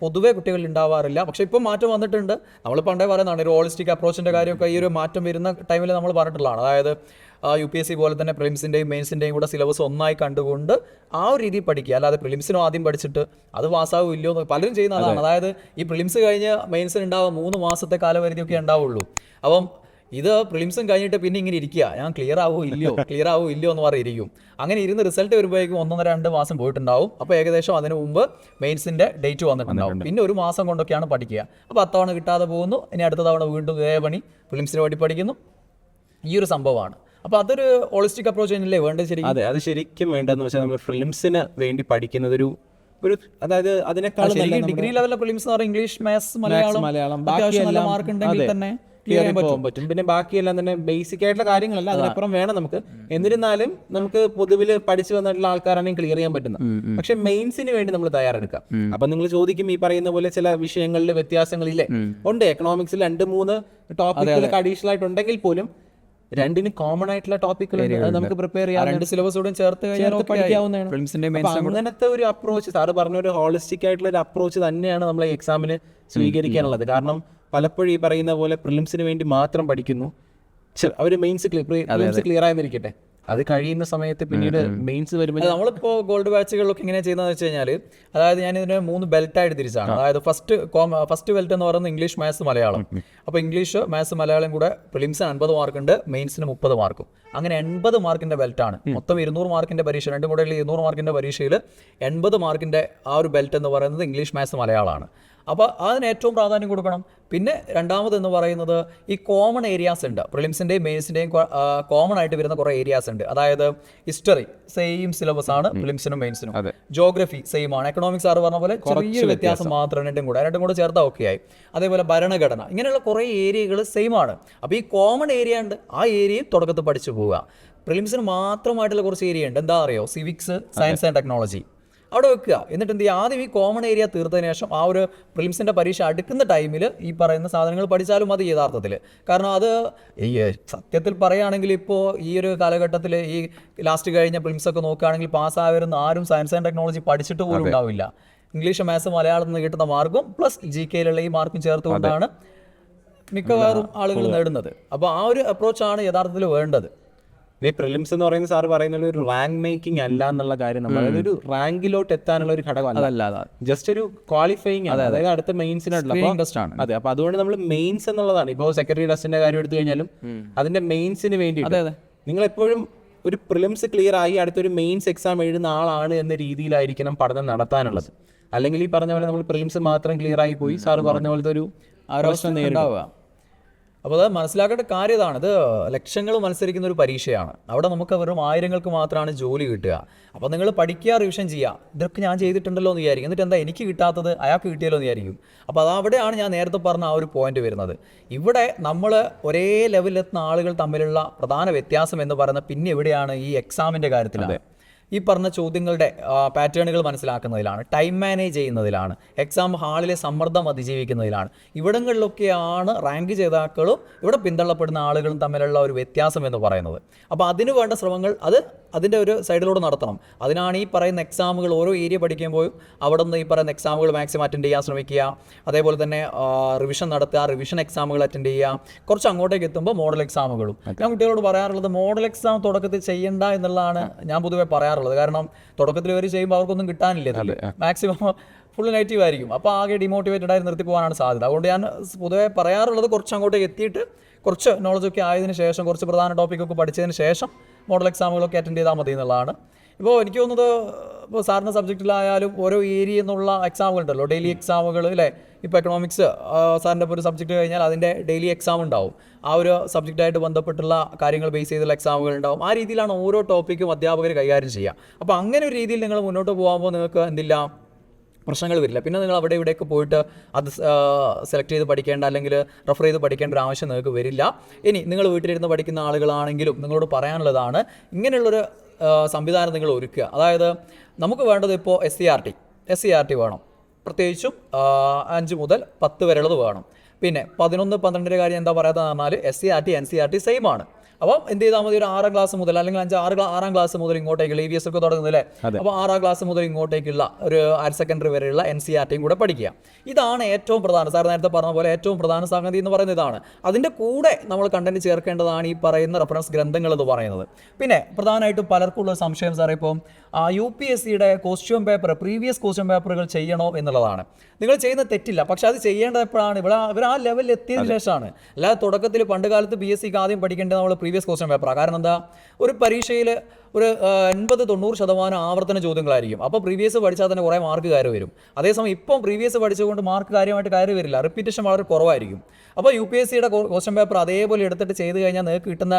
പൊതുവേ കുട്ടികളിൽ ഉണ്ടാവാറില്ല. പക്ഷെ ഇപ്പം മാറ്റം വന്നിട്ടുണ്ട്. നമ്മൾ പണ്ടേ പറയുന്നതാണ് ഒരു ഹോളിസ്റ്റിക് അപ്രോച്ചിന്റെ കാര്യമൊക്കെ ഈ ഒരു മാറ്റം വരുന്ന ടൈമിൽ നമ്മൾ പറഞ്ഞിട്ടുള്ളതാണ്. അതായത് യു പി എസ് സി പോലെ തന്നെ പ്രിലിംസിന്റെയും മെയിൻസിന്റെയും കൂടെ സിലബസ് ഒന്നായി കണ്ടുകൊണ്ട് ആ ഒരു രീതിയിൽ പഠിക്കുക. അല്ലാതെ പ്രിലിംസിനും ആദ്യം പഠിച്ചിട്ട് അത് പാസ്സാവും ഇല്ലയോ എന്ന് പലരും ചെയ്യുന്നതാണ് അതായത് ഈ പ്രിലിംസ് കഴിഞ്ഞ് മെയിൻസിന് ഉണ്ടാവുക മൂന്ന് മാസത്തെ കാലപരിധിയൊക്കെ ഉണ്ടാവുള്ളൂ. അപ്പം ഇത് പ്രിലിംസും കഴിഞ്ഞിട്ട് പിന്നെ ഇങ്ങനെ ഇരിക്കുക. ഞാൻ ക്ലിയർ ആവോ ഇല്ലയോ? ക്ലിയർ ആവോ ഇല്ലയോ എന്ന് പറഞ്ഞിരിക്കും. അങ്ങനെ ഇരുന്ന് റിസൾട്ട് വരുമ്പോഴേക്കും ഒന്നൊന്നര രണ്ട് മാസം പോയിട്ടുണ്ടാവും. അപ്പോൾ ഏകദേശം അതിന് മുമ്പ് മെയിൻസിന്റെ ഡേറ്റ് വന്നിട്ടുണ്ടാവും. പിന്നെ ഒരു മാസം കൊണ്ടൊക്കെയാണ് പഠിക്കുക. അപ്പോൾ അത്തവണ കിട്ടാതെ പോകുന്നു. ഇനി അടുത്ത തവണ വീണ്ടും ഇതേ പണി പ്രിലിംസിന് വേണ്ടി പഠിക്കുന്നു. ഈ ഒരു സംഭവമാണ്. അപ്പൊ അതൊരു ഹോളിസ്റ്റിക് അപ്രോച്ച് തന്നെയല്ലേ? വേണ്ടത് ശരിക്കും? അതെ അത് ശരിക്കും വേണ്ടതെന്ന് വെച്ചാൽ നമ്മൾ ഫിലിംസിന് വേണ്ടി പഠിക്കുന്നത് ഒരു ഒരു അതായത് അതിനേക്കാൾ ഡിഗ്രി ലെവലിലെ ഫിലിംസ് എന്ന് പറയുന്നത് English maths Malayalam Malayalam mark ഉണ്ടെങ്കിൽ തന്നെ ആയി പോകാൻ പറ്റും. പിന്നെ ബാക്കിയെല്ലാം തന്നെ ബേസിക് ആയിട്ടുള്ള കാര്യങ്ങളല്ല അതിനപ്പുറം വേണം നമുക്ക്. എന്നിരുന്നാലും നമുക്ക് പൊതുവിൽ പഠിച്ചു വന്നിട്ടുള്ള ആൾക്കാരാണെങ്കിൽ ക്ലിയർ ചെയ്യാൻ പറ്റുന്നത് പക്ഷെ മെയിൻസിന് വേണ്ടി നമ്മൾ തയ്യാറെടുക്കാം. അപ്പൊ നിങ്ങൾ ചോദിക്കും ഈ പറയുന്ന പോലെ ചില വിഷയങ്ങളിൽ വ്യത്യാസങ്ങളില്ലേ? ഉണ്ട് എക്കണോമിക്സിൽ രണ്ട് മൂന്ന് ടോപ്പിക്കുകൾ അഡീഷണൽ ആയിട്ടുണ്ടെങ്കിൽ പോലും രണ്ടിന് കോമൺ ആയിട്ടുള്ള ടോപ്പിക്കുകൾ നമുക്ക് പ്രിപ്പയർ ചെയ്യാം രണ്ട് സിലബസോടും ചേർത്ത് കഴിഞ്ഞാൽ ചേർത്ത് പഠിക്കാവുന്നതാണ്. അങ്ങനത്തെ ഒരു അപ്രോച്ച് സാറ് പറഞ്ഞ ഒരു ഹോളിസ്റ്റിക് ആയിട്ടുള്ള ഒരു അപ്രോച്ച് തന്നെയാണ് നമ്മൾ എക്സാമിന് സ്വീകരിക്കാനുള്ളത്. കാരണം പലപ്പോഴും ഈ പറയുന്ന പോലെ പ്രിലിംസിന് വേണ്ടി മാത്രം പഠിക്കുന്നു. അവർ മെയിൻസ് പ്രിലിംസ് ക്ലിയർ ആയെന്നിരിക്കട്ടെ അത് കഴിയുന്ന സമയത്ത് പിന്നീട് മെയിൻസ് വരുമ്പോൾ നമ്മളിപ്പോൾ നമ്മളിപ്പോ ഗോൾഡ് ബാച്ചുകളിലൊക്കെ എങ്ങനെ ചെയ്യുന്നതെന്ന് വെച്ച് കഴിഞ്ഞാൽ അതായത് ഞാൻ ഇതിനെ മൂന്ന് ബെൽറ്റായിട്ട് തിരിച്ചാണ്. അതായത് ഫസ്റ്റ് ഫസ്റ്റ് ബെൽറ്റ് എന്ന് പറയുന്നത് ഇംഗ്ലീഷ് മാത്സ് മലയാളം. അപ്പോൾ ഇംഗ്ലീഷ് മാത്സ് മലയാളം കൂടെ പ്രിലിംസിന് അൻപത് മാർക്കുണ്ട് മെയിൻസിന് മുപ്പത് മാർക്കും അങ്ങനെ എൺപത് മാർക്കിന്റെ ബെൽറ്റാണ് മൊത്തം ഇരുന്നൂറ് മാർക്കിന്റെ പരീക്ഷ രണ്ട് കൂടെ ഇരുന്നൂറ് മാർക്കിന്റെ പരീക്ഷയിൽ എൺപത് മാർക്കിന്റെ ആ ഒരു ബെൽറ്റ് എന്ന് പറയുന്നത് ഇംഗ്ലീഷ് മാത്സ് മലയാളമാണ്. അപ്പോൾ അതിന് ഏറ്റവും പ്രാധാന്യം കൊടുക്കണം. പിന്നെ രണ്ടാമത് എന്ന് പറയുന്നത് ഈ കോമൺ ഏരിയാസ് ഉണ്ട്. പ്രിലിംസിന്റെയും മെയിൻസിന്റെയും കോമൺ ആയിട്ട് വരുന്ന കുറേ ഏരിയാസ് ഉണ്ട്. അതായത് ഹിസ്റ്ററി സെയിം സിലബസ് ആണ് പ്രിലിംസിനും മെയിൻസിനും ജോഗ്രഫി സെയിം ആണ്. എക്കണോമിക്സ് ആറ് പറഞ്ഞ പോലെ ചെറിയ വ്യത്യാസം മാത്രം രണ്ടും കൂടെ. രണ്ടും കൂടെ ചേർത്താൽ ഓക്കെ ആയി. അതേപോലെ ഭരണഘടന. ഇങ്ങനെയുള്ള കുറേ ഏരിയകൾ സെയിം ആണ്. അപ്പോൾ ഈ കോമൺ ഏരിയ ഉണ്ട്. ആ ഏരിയയും തുടക്കത്തിൽ പഠിച്ചു പോവുക. പ്രിലിംസിന് മാത്രമായിട്ടുള്ള കുറച്ച് ഏരിയ ഉണ്ട്. എന്താ അറിയോ? സിവിക്സ് സയൻസ് ആൻഡ് ടെക്നോളജി അവിടെ വെക്കുക. എന്നിട്ട് എന്ത് ചെയ്യുക? ആദ്യം ഈ കോമൺ ഏരിയ തീർത്തതിന് ശേഷം ആ ഒരു പ്രിലിംസിന്റെ പരീക്ഷ അടുക്കുന്ന ടൈമിൽ ഈ പറയുന്ന സാധനങ്ങൾ പഠിച്ചാലും മതി യഥാർത്ഥത്തിൽ കാരണം അത് ഈ സത്യത്തിൽ പറയുകയാണെങ്കിൽ ഇപ്പോൾ ഈ ഒരു കാലഘട്ടത്തിൽ ഈ ലാസ്റ്റ് കഴിഞ്ഞ പ്രിലിംസ് ഒക്കെ നോക്കുകയാണെങ്കിൽ പാസ്സായവരുന്ന ആരും സയൻസ് ആൻഡ് ടെക്നോളജി പഠിച്ചിട്ട് പോലും ഉണ്ടാവില്ല. ഇംഗ്ലീഷ് മാത്സ് മലയാളത്തിൽ നിന്ന് കിട്ടുന്ന മാർക്കും പ്ലസ് ജി കെയിലുള്ള ഈ മാർക്കും ചേർത്തുകൊണ്ടാണ് മിക്കവാറും ആളുകൾ നേടുന്നത്. അപ്പോൾ ആ ഒരു അപ്രോച്ചാണ് യഥാർത്ഥത്തിൽ വേണ്ടത്. ഈ പ്രിലിംസ് എന്ന് പറയുന്ന സാർ പറയുന്നത് ഒരു റാങ്ക് മേക്കിംഗ് അല്ല എന്നുള്ള കാര്യം നമ്മൾ. അതായത് ഒരു റാങ്കിലോട്ട് എത്താനുള്ള ഒരു ഘടകം അല്ല ജസ്റ്റ് ഒരു ക്വാളിഫയിങ് ആണ്. അതായത് അടുത്ത മെയിൻസിനായിട്ടുള്ള. അതെ അപ്പൊ അതുകൊണ്ട് നമ്മൾ മെയിൻസ് എന്നുള്ളതാണ്. ഇപ്പോൾ സെക്രട്ടറി ടെസ്റ്റിന്റെ കാര്യം എടുത്തു കഴിഞ്ഞാലും അതിന്റെ മെയിൻസിന് വേണ്ടി അതെ അതെ. നിങ്ങൾ എപ്പോഴും ഒരു പ്രിലിംസ് ക്ലിയർ ആയി അടുത്തൊരു മെയിൻസ് എക്സാം എഴുതുന്ന ആളാണ് എന്ന രീതിയിലായിരിക്കണം പഠനം നടത്താനുള്ളത്. അല്ലെങ്കിൽ ഈ പറഞ്ഞ പോലെ നമ്മൾ പ്രിലിംസ് മാത്രം ക്ലിയർ ആയി പോയി. സാർ പറഞ്ഞ പോലത്തെ ഒരു ആരോപണം നേരിടാവുക അപ്പോൾ അത് മനസ്സിലാക്കേണ്ട കാര്യം ഇതാണ്. ഇത് ലക്ഷങ്ങൾ മത്സരിക്കുന്ന ഒരു പരീക്ഷയാണ്. അവിടെ നമുക്ക് വെറും ആയിരങ്ങൾക്ക് മാത്രമാണ് ജോലി കിട്ടുക. അപ്പോൾ നിങ്ങൾ പഠിക്കുക റിവിഷൻ ചെയ്യുക. ഇതൊക്കെ ഞാൻ ചെയ്തിട്ടുണ്ടല്ലോ എന്ന് വിചാരിക്കും. എന്നിട്ട് എന്താ എനിക്ക് കിട്ടാത്തത്? അയാൾക്ക് കിട്ടിയല്ലോ എന്ന് വിചാരിക്കും. അപ്പോൾ അത് അവിടെയാണ് ഞാൻ നേരത്തെ പറഞ്ഞ ആ ഒരു പോയിന്റ് വരുന്നത്. ഇവിടെ നമ്മൾ ഒരേ ലെവലിലെത്തുന്ന ആളുകൾ തമ്മിലുള്ള പ്രധാന വ്യത്യാസം എന്ന് പറയുന്നത് പിന്നെ എവിടെയാണ് ഈ എക്സാമിന്റെ കാര്യത്തിലാണ്. ഈ പറഞ്ഞ ചോദ്യങ്ങളുടെ പാറ്റേണുകൾ മനസ്സിലാക്കുന്നതിലാണ് ടൈം മാനേജ് ചെയ്യുന്നതിലാണ് എക്സാം ഹാളിലെ സമ്മർദ്ദം അതിജീവിക്കുന്നതിലാണ്. ഇവിടങ്ങളിലൊക്കെയാണ് റാങ്ക് ജേതാക്കളും ഇവിടെ പിന്തള്ളപ്പെടുന്ന ആളുകളും തമ്മിലുള്ള ഒരു വ്യത്യാസം എന്ന് പറയുന്നത്. അപ്പോൾ അതിനു വേണ്ട ശ്രമങ്ങൾ അത് അതിന്റെ ഒരു സൈഡിലൂടെ നടത്തണം. അതിനാണ് ഈ പറയുന്ന എക്സാമുകൾ ഓരോ ഏരിയ പഠിക്കുമ്പോഴും അവിടെ നിന്ന് ഈ പറയുന്ന എക്സാമുകൾ മാക്സിമം അറ്റൻഡ് ചെയ്യാൻ ശ്രമിക്കുക. അതേപോലെ തന്നെ റിവിഷൻ നടത്തുക റിവിഷൻ എക്സാമുകൾ അറ്റൻഡ് ചെയ്യുക. കുറച്ച് അങ്ങോട്ടേക്ക് എത്തുമ്പോൾ മോഡൽ എക്സാമുകളും ഞാൻ കുട്ടികളോട് പറയാറുള്ളത് മോഡൽ എക്സാം തുടക്കത്തിൽ ചെയ്യണ്ട എന്നുള്ളതാണ് ഞാൻ പൊതുവെ പറയാറുള്ളത്. കാരണം തുടക്കത്തിൽ ഇവർ ചെയ്യുമ്പോൾ അവർക്കൊന്നും കിട്ടാനില്ല? മാക്സിമം ഫുൾ നെഗറ്റീവ് ആയിരിക്കും. അപ്പോൾ ആകെ ഡിമോട്ടിവേറ്റഡ് ആയി നിർത്തി പോകാനാണ് സാധ്യത. അതുകൊണ്ട് ഞാൻ പൊതുവെ പറയാറുള്ളത് കുറച്ച് അങ്ങോട്ടേക്ക് എത്തിയിട്ട് കുറച്ച് നോളജൊക്കെ ആയതിനു ശേഷം കുറച്ച് പ്രധാന ടോപ്പിക്കൊക്കെ പഠിച്ചതിന് ശേഷം മോഡൽ എക്സാമുകളൊക്കെ അറ്റൻഡ് ചെയ്താൽ മതി എന്നുള്ളതാണ്. ഇപ്പോൾ എനിക്ക് തോന്നുന്നത് ഇപ്പോൾ സാറിന്റെ സബ്ജക്റ്റിലായാലും ഓരോ ഏരിയ എന്നുള്ള എക്സാമുകൾ ഉണ്ടല്ലോ ഡെയിലി എക്സാമുകൾ അല്ലേ? ഇപ്പോൾ എക്കണോമിക്സ് സാറിന്റെ ഇപ്പോൾ ഒരു സബ്ജക്റ്റ് കഴിഞ്ഞാൽ അതിന്റെ ഡെയിലി എക്സാം ഉണ്ടാവും. ആ ഒരു സബ്ജക്റ്റായിട്ട് ബന്ധപ്പെട്ടുള്ള കാര്യങ്ങൾ ബേസ് ചെയ്തുള്ള എക്സാമുകൾ ഉണ്ടാവും. ആ രീതിയിലാണ് ഓരോ ടോപ്പിക്കും അധ്യാപകർ കൈകാര്യം ചെയ്യുക. അപ്പോൾ അങ്ങനെ ഒരു രീതിയിൽ നിങ്ങൾ മുന്നോട്ട് പോകുമ്പോൾ നിങ്ങൾക്ക് എന്തില്ല? പ്രശ്നങ്ങൾ വരില്ല. പിന്നെ നിങ്ങൾ അവിടെ ഇവിടെയൊക്കെ പോയിട്ട് അത് സെലക്ട് ചെയ്ത് പഠിക്കേണ്ട അല്ലെങ്കിൽ റെഫർ ചെയ്ത് പഠിക്കേണ്ട ഒരു ആവശ്യം നിങ്ങൾക്ക് വരില്ല. ഇനി നിങ്ങൾ വീട്ടിലിരുന്ന് പഠിക്കുന്ന ആളുകളാണെങ്കിലും നിങ്ങളോട് പറയാനുള്ളതാണ് ഇങ്ങനെയുള്ളൊരു സംവിധാനം നിങ്ങൾ ഒരുക്കുക. അതായത് നമുക്ക് വേണ്ടത് ഇപ്പോൾ S C R T S C R T വേണം. പ്രത്യേകിച്ചും അഞ്ച് മുതൽ പത്ത് വരെയുള്ളത് വേണം. പിന്നെ പതിനൊന്ന് പന്ത്രണ്ടിന്റെ കാര്യം എന്താ പറയാത്തതെന്ന് പറഞ്ഞാൽ S C R T N C R T same ആണ്. അപ്പം എന്ത് ചെയ്താൽ മതി? ഒരു ആറാം ക്ലാസ് മുതൽ അല്ലെങ്കിൽ അഞ്ച് ആറ് ആറാം ക്ലാസ് മുതൽ ഇങ്ങോട്ടേക്കുള്ള ഇ വി എസ് ഒക്കെ തുടങ്ങുന്നില്ലേ അപ്പോൾ ആറാം ക്ലാസ് മുതൽ ഇങ്ങോട്ടേക്കുള്ള ഒരു ഹയർ സെക്കൻഡറി വരെയുള്ള എൻ സി ആർ ടിയും കൂടെ പഠിക്കുക. ഇതാണ് ഏറ്റവും പ്രധാന സാർ നേരത്തെ പറഞ്ഞ പോലെ ഏറ്റവും പ്രധാന സംഗതി എന്ന് പറയുന്നത് ഇതാണ്. അതിന്റെ കൂടെ നമ്മൾ കണ്ടന്റ് ചേർക്കേണ്ടതാണ് ഈ പറയുന്ന റെഫറൻസ് ഗ്രന്ഥങ്ങൾ എന്ന് പറയുന്നത്. പിന്നെ പ്രധാനമായിട്ടും പലർക്കും ഉള്ള സംശയം സാറേ ഇപ്പം യു പി എസ് സിയുടെ കോസ്റ്റ്യൂം പേപ്പർ പ്രീവിയസ് കോസ്റ്റ്യൂം പേപ്പറുകൾ ചെയ്യണോ എന്നുള്ളതാണ്. നിങ്ങൾ ചെയ്യുന്ന തെറ്റില്ല. പക്ഷെ അത് ചെയ്യേണ്ടത് എപ്പോഴാണ് ഇവിടെ ഇവർ ആ ലെവലിൽ എത്തിയതിനു ശേഷമാണ്. അല്ലാതെ തുടക്കത്തിൽ പണ്ട് കാലത്ത് ബി എസ് സിക്ക് ആദ്യം പഠിക്കേണ്ടത് നമ്മൾ പ്രീവിയസ് ക്വസ്റ്റൻ പേപ്പറാണ് കാരണം എന്താ? ഒരു പരീക്ഷയിൽ ഒരു എൺപത് തൊണ്ണൂറ് ശതമാനം ആവർത്തന ചോദ്യങ്ങളായിരിക്കും. അപ്പോൾ പ്രീവിയസ് പഠിച്ചാൽ തന്നെ കുറേ മാർക്ക് കയറി വരും. അതേസമയം ഇപ്പം പ്രീവിയസ് പഠിച്ചുകൊണ്ട് മാർക്ക് കാര്യമായിട്ട് കയറി വരില്ല. റിപ്പീറ്റേഷൻ വളരെ കുറവായിരിക്കും. അപ്പോൾ യു പി എസ് സിയുടെ ക്വസ്റ്റൻ പേപ്പർ അതേപോലെ എടുത്തിട്ട് ചെയ്ത് കഴിഞ്ഞാൽ നിങ്ങൾക്ക് കിട്ടുന്ന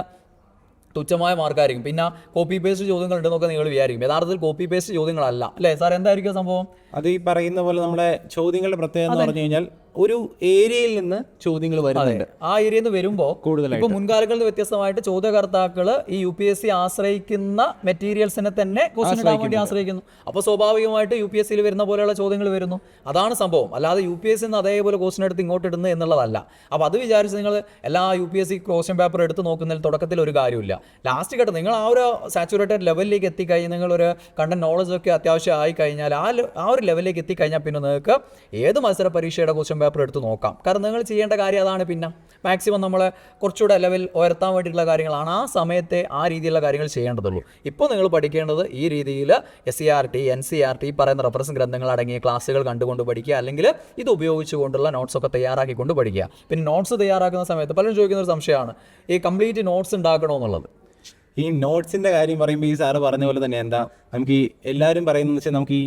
തുച്ഛമായ മാർക്കായിരിക്കും. പിന്നെ കോപ്പി പേസ്റ്റ് ചോദ്യങ്ങൾ ഉണ്ടെന്നൊക്കെ നിങ്ങൾ വിചാരിക്കും. യഥാർത്ഥത്തിൽ കോപ്പി പേസ്റ്റ് ചോദ്യങ്ങളല്ല. അല്ലേ? സാർ എന്തായിരിക്കും സംഭവം? അത് ഈ പറയുന്ന പോലെ നമ്മുടെ ചോദ്യങ്ങളുടെ പ്രത്യേകത എന്ന് പറഞ്ഞു കഴിഞ്ഞാൽ ഒരു ഏരിയയിൽ നിന്ന് ചോദ്യങ്ങൾ വരുന്നുണ്ട്. ആ ഏരിയയിൽ നിന്ന് വരുമ്പോൾ കൂടുതലായിട്ട്. ഇപ്പൊ മുൻകാലങ്ങളിൽ നിന്ന് വ്യത്യസ്തമായിട്ട് ചോദ്യകർത്താക്കൾ ഈ യു പി എസ് സി ആശ്രയിക്കുന്ന മെറ്റീരിയൽസിനെ തന്നെ ക്വസ്റ്റ്യൻ ഇടാൻ വേണ്ടി ആശ്രയിക്കുന്നു. അപ്പോൾ സ്വാഭാവികമായിട്ട് യു പി എസ് സിയിൽ വരുന്ന പോലെയുള്ള ചോദ്യങ്ങൾ വരുന്നു. അതാണ് സംഭവം. അല്ലാതെ യു പി എസ് സിന്ന് അതേപോലെ ക്വസ്റ്റ്യൻ എടുത്ത് ഇങ്ങോട്ട് ഇടുന്നു എന്നുള്ളതല്ല. അപ്പോൾ അത് വിചാരിച്ച് നിങ്ങൾ എല്ലാ U P S C question paper എടുത്ത് നോക്കുന്നതിൽ തുടക്കത്തിൽ ഒരു കാര്യമില്ല ലാസ്റ്റ് ഘട്ടം നിങ്ങൾ ആ ഒരു സാച്ചുറേറ്റഡ് ലെവലിലേക്ക് എത്തിക്കഴിഞ്ഞ് നിങ്ങളൊരു കണ്ട നോളജ് ഒക്കെ അത്യാവശ്യം ആയി കഴിഞ്ഞാൽ ആ ആ ഒരു ലെവലിലേക്ക് എത്തിക്കഴിഞ്ഞാൽ പിന്നെ നിങ്ങൾക്ക് ഏത് മത്സര പരീക്ഷയുടെ ക്വസ്റ്റ്യൻ പേപ്പർ എടുത്ത് നോക്കാം. കാരണം നിങ്ങൾ ചെയ്യേണ്ട കാര്യം അതാണ് പിന്നെ. മാക്സിമം നമ്മൾ കുറച്ചുകൂടെ ലെവൽ ഉയർത്താൻ വേണ്ടിയിട്ടുള്ള കാര്യങ്ങളാണ് ആ സമയത്തെ ആ രീതിയിലുള്ള കാര്യങ്ങൾ ചെയ്യേണ്ടതുള്ളൂ. ഇപ്പോൾ നിങ്ങൾ പഠിക്കേണ്ടത് ഈ രീതിയിൽ S C R T N C R T പറയുന്ന റെഫറൻസ് ഗ്രന്ഥങ്ങൾ അടങ്ങിയ ക്ലാസ്സുകൾ കണ്ടുകൊണ്ട് പഠിക്കുക. അല്ലെങ്കിൽ ഇത് ഉപയോഗിച്ചുകൊണ്ടുള്ള നോട്ട്സ് ഒക്കെ തയ്യാറാക്കിക്കൊണ്ട് പഠിക്കുക. പിന്നെ നോട്ട്സ് തയ്യാറാക്കുന്ന സമയത്ത് പലരും ചോദിക്കുന്ന ഒരു സംശയമാണ്. ഈ കംപ്ലീറ്റ് നോട്ട്സ് ഉണ്ടാക്കണോ എന്നുള്ളത്? ഈ നോട്ട്സിന്റെ കാര്യം പറയുമ്പോൾ ഈ സാറ് പറഞ്ഞ പോലെ തന്നെ എന്താ? നമുക്ക് ഈ എല്ലാവരും പറയുന്നത് വെച്ചാൽ നമുക്ക് ഈ